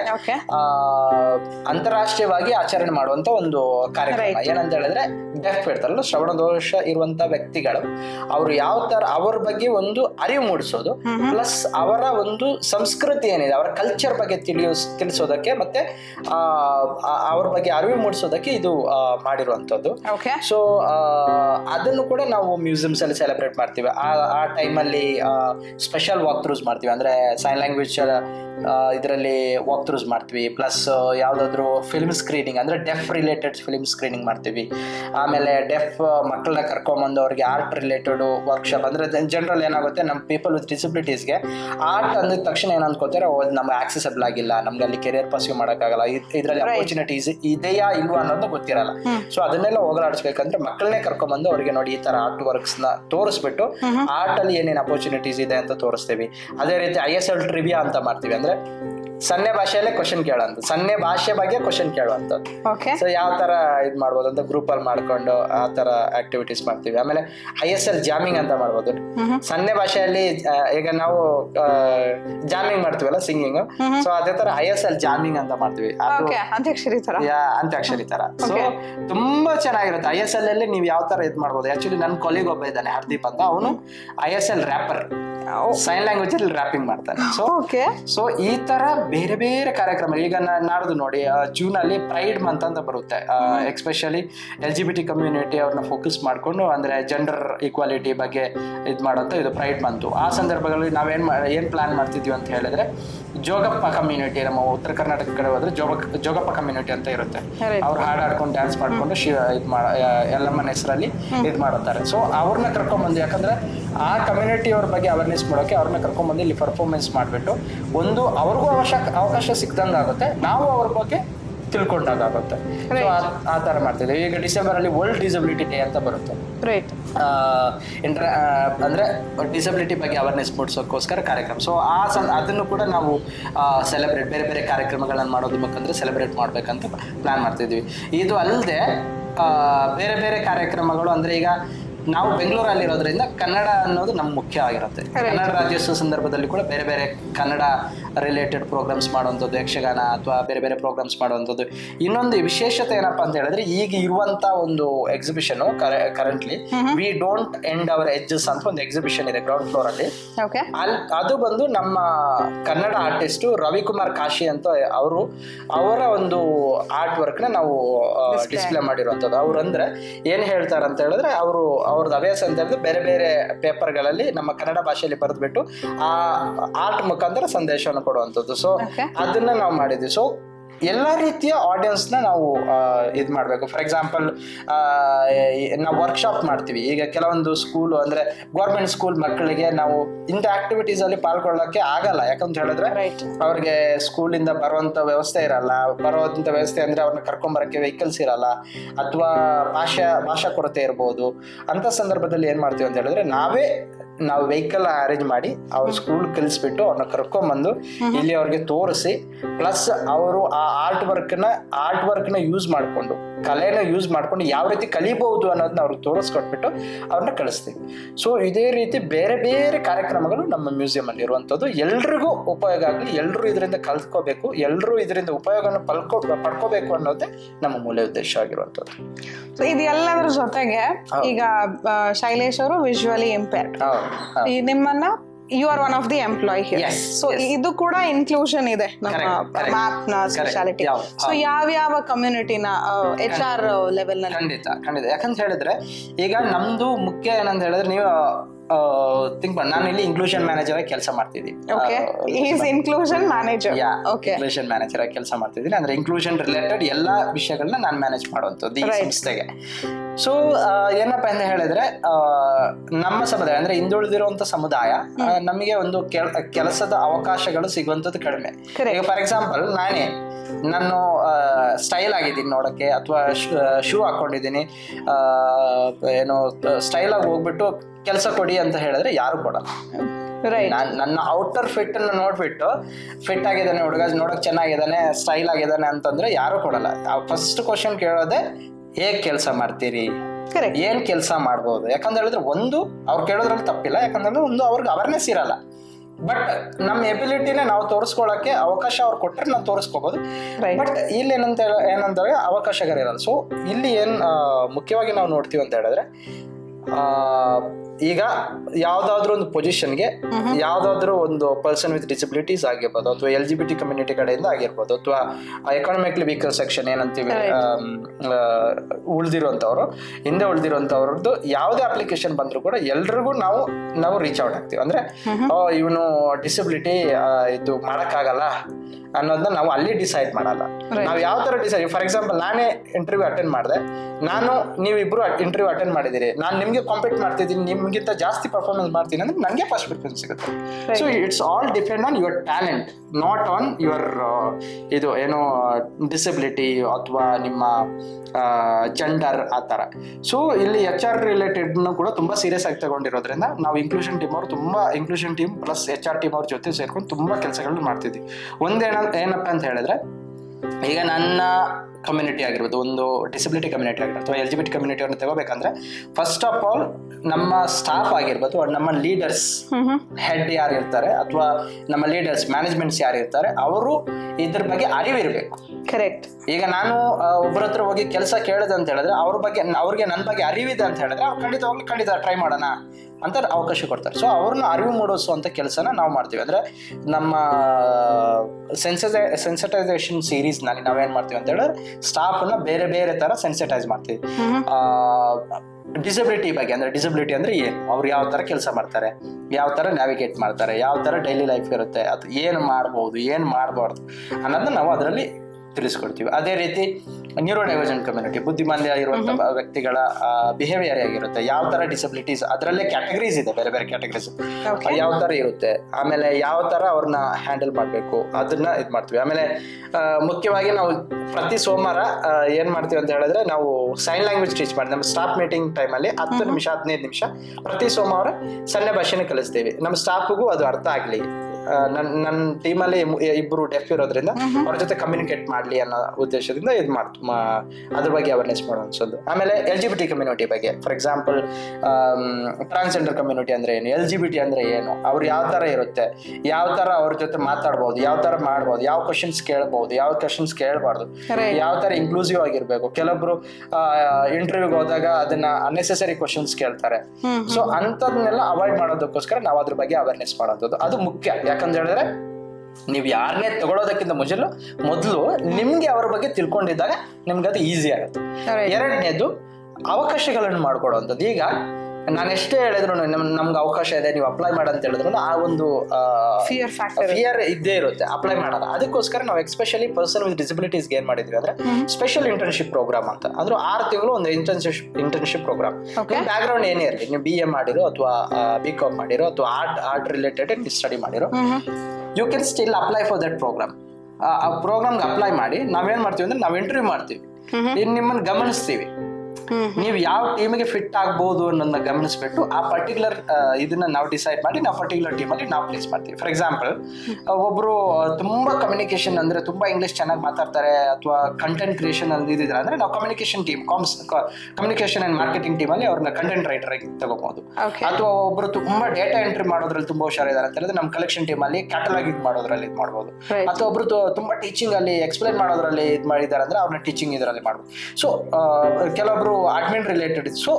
ಆ, ಅಂತಾರಾಷ್ಟ್ರೀಯವಾಗಿ ಆಚರಣೆ ಮಾಡುವಂತ ಒಂದು ಕಾರ್ಯಕ್ರಮ. ಏನಂತ ಹೇಳಿದ್ರೆ ಡೆಫ್ ಇರ್ತಾರಲ್ಲ ಶ್ರವಣ ದೋಷ ಇರುವಂತ ವ್ಯಕ್ತಿಗಳು ಅವರು ಯಾವ ತರ ಅವ್ರ ಬಗ್ಗೆ ಒಂದು ಅರಿವು ಮೂಡಿಸೋದು ಪ್ಲಸ್ ಅವರ ಒಂದು ಸಂಸ್ಕೃತಿ ಏನಿದೆ ಅವರ ಕಲ್ಚರ್ ಬಗ್ಗೆ ತಿಳಿಯೋ ತಿಳಿಸೋದಕ್ಕೆ ಮತ್ತೆ ಅವ್ರ ಬಗ್ಗೆ ಅರಿವು ಮೂಡಿಸೋದಕ್ಕೆ ಇದು ಮಾಡಿರುವಂತದ್ದು ಸೊ ಅದನ್ನು ಕೂಡ ನಾವು ಮ್ಯೂಸಿಯಮ್ಸ್ ಅಲ್ಲಿ ಸೆಲೆಬ್ರೇಟ್ ಮಾಡ್ತೀವಿ. ಮಾಡ್ತೀವಿ. ಆ ಆ ಟೈಮಲ್ಲಿ ಸ್ಪೆಷಲ್ ವಾಕ್ ಥ್ರೂಸ್ ಮಾಡ್ತೀವಿ. ಅಂದರೆ ಸೈನ್ ಲ್ಯಾಂಗ್ವೇಜ್ ಇದರಲ್ಲಿ ವಾಕ್ ಥ್ರೂಸ್ ಮಾಡ್ತೀವಿ ಪ್ಲಸ್ ಯಾವುದಾದ್ರೂ ಫಿಲ್ಮ್ ಸ್ಕ್ರೀನಿಂಗ್ ಅಂದರೆ ಡೆಫ್ ರಿಲೇಟೆಡ್ ಫಿಲ್ಮ್ ಸ್ಕ್ರೀನಿಂಗ್ ಮಾಡ್ತೀವಿ. ಆಮೇಲೆ ಡೆಫ್ ಮಕ್ಕಳನ್ನ ಕರ್ಕೊಂಬಂದು ಅವ್ರಿಗೆ ಆರ್ಟ್ ರಿಲೇಟೆಡ್ ವರ್ಕ್ಶಾಪ್ ಅಂದರೆ ಜನರಲ್ ಏನಾಗುತ್ತೆ ನಮ್ಮ ಪೀಪಲ್ ವಿತ್ ಡಿಸಬಿಲಿಟೀಸ್ಗೆ ಆರ್ಟ್ ಅಂದಿದ ತಕ್ಷಣ ಏನು ಅನ್ಕೋತಾರೆ ನಮ್ಗೆ ಆಕ್ಸೆಸಬಲ್ ಆಗಿಲ್ಲ ನಮ್ಗೆ ಅಲ್ಲಿ ಕೆರಿಯರ್ ಪರ್ಸ್ಯೂ ಮಾಡೋಕ್ಕಾಗಲ್ಲ ಇದರಲ್ಲಿ. ಅಪರ್ಚುನಿಟೀಸ್ ಇದೆಯಾ ಇಲ್ವಾ ಅನ್ನೋದು ಗೊತ್ತಿರಲ್ಲ. ಸೊ ಅದನ್ನೆಲ್ಲ ಹೋಗಲಾಡಿಸ್ಬೇಕಂದ್ರೆ ಮಕ್ಕಳನ್ನೇ ಕರ್ಕೊಂಬಂದು ಅವ್ರಿಗೆ ನೋಡಿ ಈ ತರ ಆರ್ಟ್ ವರ್ಕ್ಸ್ನ ತೋರಿಸ್ಬಿಟ್ಟು ಆರ್ಟ್ ಅಲ್ಲಿ ಏನೇನು ಅಪರ್ಚುನಿಟೀಸ್ ಇದೆ ಅಂತ ತೋರಿಸ್ತೀವಿ. ಅದೇ ರೀತಿ ಐ ಎಸ್ ಎಲ್ ಟ್ರಿವಿಯಾ ಅಂತ ಮಾಡ್ತೀವಿ. ಅಂದ್ರೆ ಸನ್ನೆ ಭಾಷೆಯಲ್ಲೇ ಕ್ವಶನ್ ಕೇಳೋಂತ ಸನ್ನೆ ಭಾಷೆ ಬಗ್ಗೆ ಕ್ವಶನ್ ಕೇಳುವಂಥದ್ದು. ಓಕೆ ಸೊ ಯಾವ ತರ ಇದು ಮಾಡ್ಬೋದು ಅಂತ ಗ್ರೂಪ್ ಅಲ್ಲಿ ಮಾಡ್ಕೊಂಡು ಆ ತರ ಆಕ್ಟಿವಿಟೀಸ್ ಮಾಡ್ತೀವಿ. ಆಮೇಲೆ ಐ ಎಸ್ ಎಲ್ ಜಾಮಿಂಗ್ ಅಂತ ಮಾಡ್ಬೋದು. ಸನ್ನೆ ಭಾಷೆಯಲ್ಲಿ ಆ, ಈಗ ನಾವು ಜಾಮಿಂಗ್ ಮಾಡ್ತೀವಲ್ಲ ಸಿಂಗಿಂಗ್ ಸೊ ಅದೇ ತರ ಐ ಎಸ್ ಎಲ್ ಜಾಮಿಂಗ್ ಅಂತ ಮಾಡ್ತೀವಿ. ಅದು ಓಕೆ ಅಂತ್ಯಾಕ್ಷರಿ ತರ. ಯಾ ಅಂತ್ಯಾಕ್ಷರಿ ತರ. So Okay. ತುಂಬಾ ಚೆನ್ನಾಗಿರುತ್ತೆ. ಐ ಎಸ್ ಎಲ್ ಅಲ್ಲಿ ನೀವು ಯಾವ ತರ ಇದ್ ಮಾಡ್ಬೋದು. ಆಕ್ಚುಲಿ ನನ್ನ ಕೊಲಿಗ್ ಒಬ್ಬ ಇದ್ದಾನೆ ಹರ್ದೀಪ್ ಅಂತ. ಅವನು I S L rapper sign language ಅಲ್ಲಿ ರ್ಯಾಪಿಂಗ್ ಮಾಡ್ತಾರೆ. ಸೊ ಓಕೆ ಸೊ ಈ ತರ ಬೇರೆ ಬೇರೆ ಕಾರ್ಯಕ್ರಮ ಈಗ ನಾಡ್ದು ನೋಡಿ ಜೂನ್ ಅಲ್ಲಿ ಪ್ರೈಡ್ ಮಂತ್ ಅಂತ ಬರುತ್ತೆ. Especially L G B T community ಅವ್ರನ್ನ ಫೋಕಸ್ ಮಾಡ್ಕೊಂಡು ಅಂದ್ರೆ ಜೆಂಡರ್ ಈಕ್ವಾಲಿಟಿ ಬಗ್ಗೆ ಇದು ಮಾಡೋಂಥ ಇದು ಪ್ರೈಡ್ ಮಂತು ಆ ಸಂದರ್ಭಗಳಲ್ಲಿ ನಾವೇನ್ ಏನ್ ಪ್ಲಾನ್ ಮಾಡ್ತಿದ್ವಿ ಅಂತ ಹೇಳಿದ್ರೆ ಜೋಗಪ್ಪ ಕಮ್ಯುನಿಟಿ ನಮ್ಮ ಉತ್ತರ ಕರ್ನಾಟಕ ಕಡೆ ಹೋದ್ರೆ ಜೋಗ ಜೋಗಪ್ಪ ಕಮ್ಯುನಿಟಿ ಅಂತ ಇರುತ್ತೆ. ಅವ್ರು ಹಾಡು ಹಾಡ್ಕೊಂಡು ಡ್ಯಾನ್ಸ್ ಮಾಡ್ಕೊಂಡು ಶಿವ ಇದು ಮಾಡ ಎಲ್ಲಮ್ಮನ ಹೆಸರಲ್ಲಿ ಇದು ಮಾಡುತ್ತಾರೆ. ಸೊ ಅವ್ರನ್ನ ಕರ್ಕೊಂಡ್ಬಂದು ಯಾಕಂದ್ರೆ ಆ ಕಮ್ಯುನಿಟಿ ಅವ್ರ ಬಗ್ಗೆ ಅವೇರ್ನೆಸ್ ಮಾಡೋಕೆ ಅವ್ರನ್ನ ಕರ್ಕೊಂಡ್ಬಂದು ಇಲ್ಲಿ ಪರ್ಫಾರ್ಮೆನ್ಸ್ ಮಾಡಿಬಿಟ್ಟು ಒಂದು ಅವ್ರಿಗೂ ಅವಕಾಶ ಅವಕಾಶ ಸಿಕ್ದಂಗೆ ಆಗುತ್ತೆ ನಾವು ಅವ್ರ ಬಗ್ಗೆ ತಿಳ್ಕೊಂಡಾಗುತ್ತೆ. ಆ ಥರ ಮಾಡ್ತಿದ್ದೀವಿ. ಈಗ ಡಿಸೆಂಬರ್ ಅಲ್ಲಿ ವರ್ಲ್ಡ್ ಡಿಸಬಿಲಿಟಿ ಡೇ ಅಂತ ಬರುತ್ತೆ. ರೈಟ್ ಇಂಟರ್ ಅಂದರೆ ಡಿಸಬಿಲಿಟಿ ಬಗ್ಗೆ ಅವೇರ್ನೆಸ್ ಮೂಡಿಸೋಕ್ಕೋಸ್ಕರ ಕಾರ್ಯಕ್ರಮ. ಸೊ ಆ ಸಂ ಅದನ್ನು ಕೂಡ ನಾವು ಸೆಲೆಬ್ರೇಟ್ ಬೇರೆ ಬೇರೆ ಕಾರ್ಯಕ್ರಮಗಳನ್ನು ಮಾಡೋದ್ರ ಮುಖಾಂತರ ಸೆಲೆಬ್ರೇಟ್ ಮಾಡಬೇಕಂತ ಪ್ಲಾನ್ ಮಾಡ್ತಿದ್ವಿ ಇದು ಅಲ್ಲದೆ ಬೇರೆ ಬೇರೆ ಕಾರ್ಯಕ್ರಮಗಳು ಅಂದರೆ ಈಗ ನಾವು ಬೆಂಗಳೂರಲ್ಲಿರೋದ್ರಿಂದ ಕನ್ನಡ ಅನ್ನೋದು ನಮ್ಗೆ ಮುಖ್ಯವಾಗಿರುತ್ತೆ ಆಗಿರುತ್ತೆ. ಕನ್ನಡ ರಾಜ್ಯೋತ್ಸವ ಸಂದರ್ಭದಲ್ಲಿ ಕೂಡ ಬೇರೆ ಬೇರೆ ಕನ್ನಡ ರಿಲೇಟೆಡ್ ಪ್ರೋಗ್ರಾಮ್ಸ್ ಮಾಡುವಂಥದ್ದು ಯಕ್ಷಗಾನ ಅಥವಾ ಬೇರೆ ಬೇರೆ ಪ್ರೋಗ್ರಾಮ್ಸ್ ಮಾಡುವಂಥದ್ದು. ಇನ್ನೊಂದು ವಿಶೇಷತೆ ಏನಪ್ಪಾ ಅಂತ ಹೇಳಿದ್ರೆ ಈಗ ಇರುವಂತ ಒಂದು exhibition currently we don't end our edges ಅಂತ ಒಂದು ಎಕ್ಸಿಬಿಷನ್ ಇದೆ ಗ್ರೌಂಡ್ ಫ್ಲೋರ್ ಅಲ್ಲಿ. ಅದು ಬಂದು ನಮ್ಮ ಕನ್ನಡ ಆರ್ಟಿಸ್ಟ್ ರವಿಕುಮಾರ್ ಕಾಶಿ ಅಂತ ಅವರು ಅವರ ಒಂದು ಆರ್ಟ್ ವರ್ಕ್ನ ನಾವು. ಡಿಸ್ಪ್ಲೇ ಮಾಡಿರುವಂತದ್ದು ಅವ್ರು ಅಂದ್ರೆ ಏನ್ ಹೇಳ್ತಾರೆ ಅಂತ ಹೇಳಿದ್ರೆ ಅವರು ಅವ್ರದ್ದು ಹವ್ಯಾಸ ಅಂತ ಹೇಳಿದ್ರೆ ಬೇರೆ ಬೇರೆ ಪೇಪರ್ಗಳಲ್ಲಿ ನಮ್ಮ ಕನ್ನಡ ಭಾಷೆಯಲ್ಲಿ ಬರೆದ್ಬಿಟ್ಟು ಆ ಆರ್ಟ್ ಮುಖಾಂತರ ಸಂದೇಶವನ್ನು ಕೊಡುವಂಥದ್ದು. ಸೊ ಅದನ್ನ ನಾವು ಮಾಡಿದ್ವಿ. ಸೊ ಎಲ್ಲ ರೀತಿಯ ಆಡಿಯನ್ಸ್ನ ನಾವು ಇದು ಮಾಡಬೇಕು. ಫಾರ್ ಎಕ್ಸಾಂಪಲ್ ನಾವು ವರ್ಕ್ಶಾಪ್ ಮಾಡ್ತೀವಿ. ಈಗ ಕೆಲವೊಂದು ಸ್ಕೂಲು ಅಂದ್ರೆ ಗೌರ್ಮೆಂಟ್ ಸ್ಕೂಲ್ ಮಕ್ಕಳಿಗೆ ನಾವು ಇಂಥ ಆಕ್ಟಿವಿಟೀಸ್ ಅಲ್ಲಿ ಪಾಲ್ಗೊಳ್ಳೋಕೆ ಆಗಲ್ಲ. ಯಾಕಂತ ಹೇಳಿದ್ರೆ. ಅವ್ರಿಗೆ ಸ್ಕೂಲಿಂದ ಬರುವಂಥ ವ್ಯವಸ್ಥೆ ಇರಲ್ಲ. ಬರುವಂತ ವ್ಯವಸ್ಥೆ ಅಂದ್ರೆ ಅವ್ರನ್ನ ಕರ್ಕೊಂಬರಕ್ಕೆ ವೆಹಿಕಲ್ಸ್ ಇರಲ್ಲ. ಅಥವಾ ಭಾಷಾ ಭಾಷಾ ಕೊರತೆ ಇರ್ಬೋದು. ಅಂತ ಸಂದರ್ಭದಲ್ಲಿ ಏನು ಮಾಡ್ತೀವಿ ಅಂತ ಹೇಳಿದ್ರೆ ನಾವೇ ನಾವು ವೆಹಿಕಲ್ ಅರೇಂಜ್ ಮಾಡಿ ಅವ್ರ ಸ್ಕೂಲ್ ಕಲಿಸ್ಬಿಟ್ಟು ಅವ್ರನ್ನ ಕರ್ಕೊಂಬಂದು ಇಲ್ಲಿ ಅವ್ರಿಗೆ ತೋರಿಸಿ ಪ್ಲಸ್ ಅವರು ಆ ಆರ್ಟ್ ವರ್ಕ್ನ ಆರ್ಟ್ ವರ್ಕ್ನ ಯೂಸ್ ಮಾಡಿಕೊಂಡು ಕಲೆನ ಯೂಸ್ ಮಾಡ್ಕೊಂಡು ಯಾವ ರೀತಿ ಕಲಿಬಹುದು ಅನ್ನೋದನ್ನ ಅವ್ರಿಗೆ ತೋರಿಸ್ಕೊಟ್ಬಿಟ್ಟು ಅವ್ರನ್ನ ಕಳಿಸ್ತೀವಿ. ಸೊ ಇದೇ ರೀತಿ ಬೇರೆ ಬೇರೆ ಕಾರ್ಯಕ್ರಮಗಳು ನಮ್ಮ ಮ್ಯೂಸಿಯಂ ಅಲ್ಲಿ ಇರುವಂಥದ್ದು. ಎಲ್ರಿಗೂ ಉಪಯೋಗ ಆಗಲಿ ಎಲ್ಲರೂ ಇದರಿಂದ ಕಲ್ತ್ಕೋಬೇಕು ಎಲ್ಲರೂ ಇದರಿಂದ ಉಪಯೋಗನ ಪಲ್ಕೋ ಪಡ್ಕೋಬೇಕು ಅನ್ನೋದೇ ನಮ್ಮ ಮೂಲ ಉದ್ದೇಶ ಆಗಿರುವಂಥದ್ದು. ಸೊ ಇದು ಎಲ್ಲದರ ಜೊತೆಗೆ ಈಗ ಶೈಲೇಶ್ ಅವರು ವಿಜುವಲಿ ಇಂಪೇರ್ಡ್. ಈ ನಿಮ್ಮನ್ನ you are one of the employee here so. ಇದು ಕೂಡ ಇನ್ಕ್ಲೂಷನ್ ಇದೆ ನಮ್ಮ. ಮ್ಯಾಪ್ನ. ಸ್ಪೆಷಾಲಿಟಿ? ಸೊ ಯಾವ ಯಾವ್ಯಾವ ಕಮ್ಯುನಿಟಿನ ಎಚ್ ಆರ್ ಲೆವೆಲ್ನಲ್ಲಿ ಖಂಡಿತ ಖಂಡಿತ ಯಾಕಂತ ಹೇಳಿದ್ರೆ ಈಗ ನಮ್ದು ಮುಖ್ಯ ಏನಂತ ಹೇಳಿದ್ರೆ ನೀವು ಥಿಂಕ್ ಮಾಡಿ ನಾನು ಇಲ್ಲಿ ಇನ್ಕ್ಲೂಷನ್ ಮ್ಯಾನೇಜರ್ ಆಗಿ ಕೆಲಸ ಮಾಡ್ತಿದ್ದೀನಿ. Okay is inclusion manager yeah okay inclusion manager ಆಗಿ ಕೆಲಸ ಮಾಡ್ತಿದ್ದೀನಿ. ಅಂದ್ರೆ ಇನ್ಕ್ಲೂಷನ್ ರಿಲೇಟೆಡ್ ಎಲ್ಲ ವಿಷಯಗಳನ್ನ ನಾನು ಮ್ಯಾನೇಜ್ ಮಾಡುವಂಥದ್ದು ಈ. ಸಂಸ್ಥೆಗೆ. ಸೊ ಏನಪ್ಪ ಅಂತ ಹೇಳಿದ್ರೆ ನಮ್ಮ ಸಮುದಾಯ ಅಂದ್ರೆ ಹಿಂದುಳಿದಿರುವಂತ ಸಮುದಾಯ ನಮಗೆ ಒಂದು ಕೆಲ್- ಕೆಲಸದ ಅವಕಾಶಗಳು ಸಿಗುವಂಥದ್ದು ಕಡಿಮೆ. ಈಗ ಫಾರ್ ಎಕ್ಸಾಂಪಲ್ ನಾನೇ ನಾನು ಸ್ಟೈಲ್ ಆಗಿದ್ದೀನಿ ನೋಡೋಕ್ಕೆ ಅಥವಾ ಶೂ ಹಾಕೊಂಡಿದ್ದೀನಿ ಏನು ಏನೋ ಸ್ಟೈಲ್ ಆಗಿ ಹೋಗ್ಬಿಟ್ಟು ಕೆಲಸ ಕೊಡಿ ಅಂತ ಹೇಳಿದ್ರೆ ಯಾರು ಕೊಡಲ್ಲ. ರೈಟ್ ನಾನ್ ನನ್ನ ಔಟರ್ ಫಿಟ್ ಅನ್ನು ನೋಡ್ಬಿಟ್ಟು ಫಿಟ್ ಆಗಿದ್ದಾನೆ ಹುಡುಗ ನೋಡಕ್ ಚೆನ್ನಾಗಿದ್ದಾನೆ ಸ್ಟೈಲ್ ಆಗಿದ್ದಾನೆ ಅಂತಂದ್ರೆ ಯಾರು ಕೊಡಲ್ಲ. ಫಸ್ಟ್ ಕ್ವಶನ್ ಕೇಳೋದೆ ಹೇಗ್ ಕೆಲಸ ಮಾಡ್ತೀರಿ? ಕರೆಕ್ಟ್ ಏನ್ ಕೆಲಸ ಮಾಡ್ಬೋದು? ಯಾಕಂತ ಹೇಳಿದ್ರೆ ಒಂದು ಅವ್ರು ಕೇಳೋದ್ರಲ್ಲಿ ತಪ್ಪಿಲ್ಲ ಯಾಕಂದ್ರೆ ಒಂದು ಅವ್ರಿಗೆ ಅವೇರ್ನೆಸ್ ಇರಲ್ಲ. ಬಟ್ ನಮ್ಮ ಎಬಿಲಿಟಿನೇ ನಾವು ತೋರಿಸ್ಕೊಳ್ಳೋಕೆ ಅವಕಾಶ ಅವ್ರು ಕೊಟ್ಟರೆ ನಾವು ತೋರಿಸ್ಕೋಬಹುದು ರೈಟ್ ಬಟ್ ಇಲ್ಲಿ ಏನಂತ ಹೇಳ- ಏನಂದ್ರೆ ಅವಕಾಶಗಳಿರಲ್ಲ. ಸೊ ಇಲ್ಲಿ ಏನ್ ಆ, ಮುಖ್ಯವಾಗಿ ನಾವು ನೋಡ್ತೀವಿ ಅಂತ ಹೇಳಿದ್ರೆ ಆ, ಈಗ ಯಾವ್ದಾದ್ರು ಒಂದು ಪೊಸಿಷನ್ಗೆ ಯಾವ್ದಾದ್ರು ಒಂದು ಪರ್ಸನ್ ವಿತ್ ಡಿಸಬಿಲಿಟೀಸ್ ಆಗಿರ್ಬೋದು ಅಥವಾ L G B T community ಕಡೆಯಿಂದ ಆಗಿರ್ಬೋದು ಅಥವಾ ಎಕಾನಮಿಕ್ಲಿ ವೀಕಲ್ ಸೆಕ್ಷನ್ ಏನಂತೀವಿ ಉಳಿದಿರುವಂತವ್ರು ಹಿಂದೆ ಉಳಿದಿರುವಂತವ್ರದ್ದು ಯಾವುದೇ ಅಪ್ಲಿಕೇಶನ್ ಬಂದ್ರು ಕೂಡ ಎಲ್ರಿಗೂ ನಾವು ನಾವು ರೀಚ್ ಔಟ್ ಆಗ್ತೀವಿ. ಅಂದ್ರೆ ಇವನು ಡಿಸಬಿಲಿಟಿ ಇದು ಮಾಡಕ್ಕಾಗಲ್ಲ ಅನ್ನೋದನ್ನ ನಾವು ಅಲ್ಲಿ ಡಿಸೈಡ್ ಮಾಡಲ್ಲ. ನಾವು ಯಾವ ತರ ಡಿಸೈಡ್ ಫಾರ್ ಎಕ್ಸಾಂಪಲ್ ನಾನೇ ಇಂಟರ್ವ್ಯೂ ಅಟೆಂಡ್ ಮಾಡಿದೆ. ನಾನು ನೀವಿಬ್ರು ಇಂಟರ್ವ್ಯೂ ಅಟೆಂಡ್ ಮಾಡಿದಿರಿ ನಾನು ನಿಮ್ಗೆ ಕಾಂಪೀಟ್ ಮಾಡ್ತಿದ್ದೀನಿ ನಿಮ್ಗಿಂತ ಜಾಸ್ತಿ ಪರ್ಫಾರ್ಮೆನ್ಸ್ ಮಾಡ್ತೀನಿ ಅಂದ್ರೆ ನನಗೆ ಫಸ್ಟ್ ಪ್ರಿಫರೆನ್ಸ್ ಸಿಗುತ್ತೆ. So it's all depend on your talent not on your ಇದು ಏನೋ ಡಿಸಬಿಲಿಟಿ ಅಥವಾ ನಿಮ್ಮ ಜೆಂಡರ್ ಆ ಥರ ಸೊ ಇಲ್ಲಿ ಎಚ್ ಆರ್ ರಿಲೇಟೆಡ್ನು ಕೂಡ ತುಂಬ ಸೀರಿಯಸ್ ಆಗಿ ತಗೊಂಡಿರೋದ್ರಿಂದ ನಾವು ಇನ್ಕ್ಲೂಷನ್ ಟೀಮ್ ಅವರು ತುಂಬ inclusion team plus H R team ಅವ್ರ ಜೊತೆ ಸೇರ್ಕೊಂಡು ತುಂಬ ಕೆಲಸಗಳನ್ನ ಮಾಡ್ತಿದ್ವಿ. ಒಂದೇನ ಏನಪ್ಪ ಅಂತ ಹೇಳಿದ್ರೆ ಈಗ ನನ್ನ ಕಮ್ಯುನಿಟಿ ಆಗಿರ್ಬೋದು ಒಂದು ಡಿಸಬಿಲಿಟಿ ಕಮ್ಯುನಿಟಿ ಆಗಿರ್ಬೋದು ಅಥವಾ L G B T community ಅವ್ರನ್ನ ತಗೋಬೇಕಂದ್ರೆ ಫಸ್ಟ್ ಆಫ್ ಆಲ್ ನಮ್ಮ ಸ್ಟಾಫ್ ಆಗಿರ್ಬೋದು ನಮ್ಮ ಲೀಡರ್ಸ್ ಹೆಡ್ ಯಾರು ಇರ್ತಾರೆ ಅಥವಾ ನಮ್ಮ ಲೀಡರ್ಸ್ ಮ್ಯಾನೇಜ್ಮೆಂಟ್ಸ್ ಯಾರು ಇರ್ತಾರೆ ಅವರು ಇದ್ರ ಬಗ್ಗೆ ಅರಿವಿರಬೇಕು. ಕರೆಕ್ಟ್ ಈಗ ನಾನು ಒಬ್ಬರ ಹತ್ರ ಹೋಗಿ ಕೆಲಸ ಕೇಳಿದೆ ಅಂತ ಹೇಳಿದ್ರೆ ಅವ್ರ ಬಗ್ಗೆ ಅವ್ರಿಗೆ ನನ್ನ ಬಗ್ಗೆ ಅರಿವಿದೆ ಅಂತ ಹೇಳಿದ್ರೆ ಅವ್ರು ಖಂಡಿತವಾಗ್ಲೂ ಖಂಡಿತ ಟ್ರೈ ಮಾಡೋಣ ಅಂತ ಅವಕಾಶ ಕೊಡ್ತಾರೆ. ಸೊ ಅವ್ರನ್ನ ಅರಿವು ಮೂಡಿಸುವಂಥ ಕೆಲಸನ ನಾವು ಮಾಡ್ತೀವಿ. ಅಂದ್ರೆ ನಮ್ಮ ಸೆನ್ಸಟೈ ಸೆನ್ಸಟೈಸೇಷನ್ ಸೀರೀಸ್ನಲ್ಲಿ ನಾವೇನು ಮಾಡ್ತೀವಿ ಅಂತ ಹೇಳಿದ್ರೆ ಸ್ಟಾಫನ್ನ ಬೇರೆ ಬೇರೆ ಥರ ಸೆನ್ಸಿಟೈಸ್ ಮಾಡ್ತೀವಿ. ಡಿಸಬಿಲಿಟಿ ಬಗ್ಗೆ ಅಂದರೆ ಡಿಸಬಿಲಿಟಿ ಅಂದ್ರೆ ಏನು? ಅವ್ರು ಯಾವ ಥರ ಕೆಲಸ ಮಾಡ್ತಾರೆ? ಯಾವ ಥರ ನ್ಯಾವಿಗೇಟ್ ಮಾಡ್ತಾರೆ? ಯಾವ ಥರ ಡೈಲಿ ಲೈಫ್ ಇರುತ್ತೆ? ಅದು ಏನು ಮಾಡ್ಬೋದು? ಏನು ಮಾಡಬಾರ್ದು? ಅನ್ನೋದನ್ನ ನಾವು ಅದರಲ್ಲಿ ತಿಳಿಸ್ಕೊಡ್ತೀವಿ. ಅದೇ ರೀತಿ ನ್ಯೂರೋ ಡೈವರ್ಜೆಂಟ್ ಕಮ್ಯುನಿಟಿ ಬುದ್ಧಿಮಾಂದ್ಯ ಇರುವಂಥ ವ್ಯಕ್ತಿಗಳ ಬಿಹೇವಿಯರ್ ಆಗಿರುತ್ತೆ ಯಾವ ತರ ಡಿಸಬಿಲಿಟೀಸ್ ಅದರಲ್ಲೇ ಕ್ಯಾಟಗರೀಸ್ ಇದೆ ಬೇರೆ ಬೇರೆ ಕ್ಯಾಟಗರೀಸ್ ಯಾವ ತರ ಇರುತ್ತೆ ಆಮೇಲೆ ಯಾವ ತರ ಅವ್ರನ್ನ ಹ್ಯಾಂಡಲ್ ಮಾಡಬೇಕು ಅದನ್ನ ಇದು ಮಾಡ್ತೀವಿ. ಆಮೇಲೆ ಮುಖ್ಯವಾಗಿ ನಾವು ಪ್ರತಿ ಸೋಮವಾರ ಏನ್ ಮಾಡ್ತೀವಿ ಅಂತ ಹೇಳಿದ್ರೆ ನಾವು ಸೈನ್ ಲ್ಯಾಂಗ್ವೇಜ್ ಟೀಚ್ ಮಾಡಿ ನಮ್ಮ ಸ್ಟಾಫ್ ಮೀಟಿಂಗ್ ಟೈಮಲ್ಲಿ ಹತ್ತು ನಿಮಿಷ ಹದಿನೈದು ನಿಮಿಷ ಪ್ರತಿ ಸೋಮವಾರ ಸಣ್ಣ ಭಾಷೆನ ಕಲಿಸ್ತೀವಿ. ನಮ್ಮ ಸ್ಟಾಫ್ಗೂ ಅದು ಅರ್ಥ ಆಗಲಿ. ನನ್ನ ನನ್ನ ಟೀಮಲ್ಲಿ ಇಬ್ರು ಡೆಫ್ ಇರೋದ್ರಿಂದ ಅವ್ರ ಜೊತೆ ಕಮ್ಯುನಿಕೇಟ್ ಮಾಡ್ಲಿ ಅನ್ನೋ ಉದ್ದೇಶದಿಂದ ಇದು ಮಾಡ್ತು ಅದ್ರ ಬಗ್ಗೆ ಅವೇರ್ನೆಸ್ ಮಾಡೋ ಅನ್ಸೋದು ಆಮೇಲೆ L G B T community ಬಗ್ಗೆ. ಫಾರ್ ಎಕ್ಸಾಂಪಲ್ ಟ್ರಾನ್ಸ್ಜೆಂಡರ್ ಕಮ್ಯುನಿಟಿ ಅಂದ್ರೆ ಏನು? ಎಲ್ ಜಿ ಬಿ ಟಿ ಅಂದ್ರೆ ಏನು? ಅವ್ರು ಯಾವ ತರ ಇರುತ್ತೆ? ಯಾವ ತರ ಅವ್ರ ಜೊತೆ ಮಾತಾಡ್ಬೋದು? ಯಾವ ತರ ಮಾಡ್ಬೋದು? ಯಾವ ಕ್ವಶನ್ಸ್ ಕೇಳ್ಬೋದು? ಯಾವ ಕ್ವಶನ್ಸ್ ಕೇಳಬಾರ್ದು. ಯಾವ ತರ ಇನ್ಕ್ಲೂಸಿವ್ ಆಗಿರ್ಬೇಕು? ಕೆಲವೊಬ್ರು ಇಂಟರ್ವ್ಯೂಗೆ ಹೋದಾಗ ಅದನ್ನ ಅನ್ನೆಸೆಸರಿ ಕ್ವಶನ್ಸ್ ಕೇಳ್ತಾರೆ. ಸೊ ಅಂತದನ್ನೆಲ್ಲ ಅವಾಯ್ಡ್ ಮಾಡೋದಕ್ಕೋಸ್ಕರ ನಾವು ಅದ್ರ ಬಗ್ಗೆ ಅವೇರ್ನೆಸ್ ಮಾಡೋದು ಅದು ಮುಖ್ಯ. ಯಾಕಂತ ಹೇಳಿದ್ರೆ ನೀವು ಯಾರನ್ನೇ ತಗೊಳ್ಳೋದಕ್ಕಿಂತ ಮೊದಲು ಮೊದಲು ನಿಮ್ಗೆ ಅವರ ಬಗ್ಗೆ ತಿಳ್ಕೊಂಡಿದ್ದಾಗ ನಿಮ್ಗೆ ಅದು ಈಸಿ ಆಗುತ್ತೆ. ಎರಡನೇದು ಅವಕಾಶಗಳನ್ನು ಮಾಡ್ಕೊಡೋವಂಥದ್ದು ಈಗ ನಾನು ಎಷ್ಟೇ ಹೇಳಿದ್ರು ನಮ್ ನಮ್ಗೆ ಅವಕಾಶ ಇದೆ ನೀವು ಅಪ್ಲೈ ಮಾಡಂತ ಹೇಳಿದ್ರು ಆ ಒಂದು ಫಿಯರ್ ಫ್ಯಾಕ್ಟರ್ ಫಿಯರ್ ಇದ್ದೇ ಇರುತ್ತೆ ಅಪ್ಲೈ ಮಾಡೋದು ಅದಕ್ಕೋಸ್ಕರ ನಾವು ಎಕ್ಸ್ಪೆಷಲಿ ಪರ್ಸನ್ ವಿತ್ ಡಿಸಬಿಲಿಟೀಸ್ಗೆ ಏನ್ ಮಾಡಿದ್ವಿ ಅಂದ್ರೆ ಸ್ಪೆಷಲ್ ಇಂಟರ್ನ್ಶಿಪ್ ಪ್ರೋಗ್ರಾಮ್ ಅಂತ. ಅಂದ್ರೆ ಆರು ತಿಂಗಳು ಒಂದು internship internship program. Background ಏನೇ ಇರಲಿ ನೀವು ಬಿ ಎ ಮಾಡಿರೋ ಅಥವಾ ಬಿ ಕಾಮ್ ಮಾಡಿರೋ ಅಥವಾ ಆರ್ಟ್ ಆರ್ಟ್ ರಿಲೇಟೆಡ್ ನೀವು ಸ್ಟಡಿ ಮಾಡಿರೋ you can still apply for that program ಆ ಪ್ರೋಗ್ರಾಮ್ಗೆ ಅಪ್ಲೈ ಮಾಡಿ ನಾವೇನ್ ಮಾಡ್ತೀವಿ ಅಂದ್ರೆ ನಾವು ಇಂಟರ್ವ್ಯೂ ಮಾಡ್ತೀವಿ. ನಿಮ್ಮನ್ನು ಗಮನಿಸ್ತೀವಿ. ನೀವು ಯಾವ ಟೀಮ್ಗೆ ಫಿಟ್ ಆಗ್ಬೋದು ಅನ್ನೋದನ್ನ ಗಮನಿಸ್ಬಿಟ್ಟು ಆ ಪರ್ಟಿಕ್ಯುಲರ್ ಇದನ್ನ ನಾವು ಡಿಸೈಡ್ ಮಾಡಿ ನಾವು ಪರ್ಟಿಕ್ಯುಲರ್ ಟೀಮಲ್ಲಿ ನಾವು ಪ್ಲೇಸ್ ಮಾಡ್ತೀವಿ. ಫಾರ್ ಎಕ್ಸಾಂಪಲ್ ಒಬ್ರು ತುಂಬಾ ಕಮ್ಯುನಿಕೇಶನ್ ಅಂದ್ರೆ ತುಂಬಾ ಇಂಗ್ಲಿಷ್ ಚೆನ್ನಾಗಿ ಮಾತಾಡ್ತಾರೆ ಅಥವಾ ಕಂಟೆಂಟ್ ಕ್ರಿಯೇಷನ್ ಅಲ್ಲಿ ಇದಿದ್ರೆ ಅಂದ್ರೆ ನಾವು communication team comms communication and marketing team ಅಲ್ಲಿ ಅವ್ರನ್ನ ಕಂಟೆಂಟ್ ರೈಟರ್ ಆಗಿ ತಗೋಬಹುದು ಅಥವಾ ಒಬ್ರು ತುಂಬಾ ಡೇಟಾ ಎಂಟ್ರಿ ಮಾಡೋದ್ರಲ್ಲಿ ತುಂಬಾ ಹುಷಾರಿದ್ದಾರೆ ಅಂತ ಹೇಳಿದ್ರೆ ನಮ್ಮ ಕಲೆಕ್ಷನ್ ಟೀಮ್ ಅಲ್ಲಿ ಕ್ಯಾಟಲಾಗ್ ಇದು ಮಾಡೋದ್ರಲ್ಲಿ ಇದು ಮಾಡಬಹುದು ಅಥವಾ ಒಬ್ರು ತುಂಬಾ ಟೀಚಿಂಗ್ ಅಲ್ಲಿ ಎಕ್ಸ್ಪ್ಲೈನ್ ಮಾಡೋದ್ರಲ್ಲಿ ಇದು ಮಾಡಿದ್ದಾರೆ ಅಂದ್ರೆ ಅವ್ರನ್ನ ಟೀಚಿಂಗ್ ಇದರಲ್ಲಿ ಮಾಡಬಹುದು ಸೊ ಕೆಲವೊಬ್ರು ಅಡ್ಮಿನ್ ರಿಲೇಟೆಡ್ ಸೊ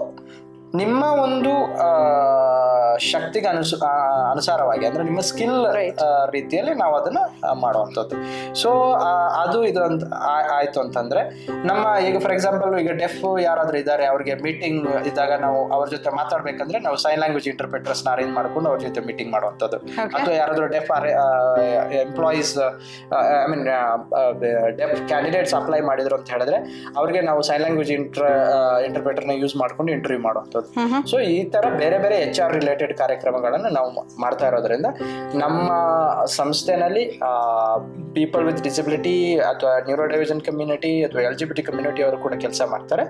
ನಿಮ್ಮ ಒಂದು ಶಕ್ತಿಗೆ ಅನುಸ ಅನುಸಾರವಾಗಿ ಅಂದ್ರೆ ನಿಮ್ಮ ಸ್ಕಿಲ್ ರೀತಿಯಲ್ಲಿ ನಾವು ಅದನ್ನ ಮಾಡುವಂಥದ್ದು. ಸೊ ಅದು ಇದು ಅಂತ ಆಯ್ತು ಅಂತಂದ್ರೆ ನಮ್ಮ ಈಗ ಫಾರ್ ಎಕ್ಸಾಂಪಲ್ ಈಗ ಡೆಫ್ ಯಾರಾದ್ರೂ ಇದ್ದಾರೆ ಅವ್ರಿಗೆ ಮೀಟಿಂಗ್ ಇದ್ದಾಗ ನಾವು ಅವ್ರ ಜೊತೆ ಮಾತಾಡ್ಬೇಕಂದ್ರೆ ನಾವು ಸೈನ್ ಲ್ಯಾಂಗ್ವೇಜ್ ಇಂಟರ್ಪ್ರೇಟರ್ಸ್ನ ಅರೇಂಜ್ ಮಾಡ್ಕೊಂಡು ಅವ್ರ ಜೊತೆ ಮೀಟಿಂಗ್ ಮಾಡುವಂಥದ್ದು. ಅಥವಾ ಯಾರಾದ್ರೂ deaf employees I mean deaf candidates apply ಮಾಡಿದ್ರು ಅಂತ ಹೇಳಿದ್ರೆ ಅವ್ರಿಗೆ ನಾವು ಸೈನ್ ಲ್ಯಾಂಗ್ವೇಜ್ ಇಂಟರ್ ಇಂಟರ್ಪ್ರಿಟರ್ನ ಯೂಸ್ ಮಾಡ್ಕೊಂಡು ಇಂಟರ್ವ್ಯೂ ಮಾಡುವಂಥದ್ದು. ಸೊ ಈ ತರ ಬೇರೆ ಬೇರೆ ಎಚ್ ಆರ್ ರಿಲೇಟೆಡ್ ಕಾರ್ಯಕ್ರಮಗಳನ್ನು ನಾವು ಮಾಡ್ತಾ ಇರೋದ್ರಿಂದ ನಮ್ಮ ಸಂಸ್ಥೆನಲ್ಲಿ ಪೀಪಲ್ ವಿತ್ ಡಿಸಬಿಲಿಟಿ ಅಥವಾ ನ್ಯೂರೋ ಡೈವಿಷನ್ ಕಮ್ಯುನಿಟಿ ಅಥವಾ L G B T community ಅವರು ಕೂಡ ಕೆಲಸ ಮಾಡ್ತಾರೆ.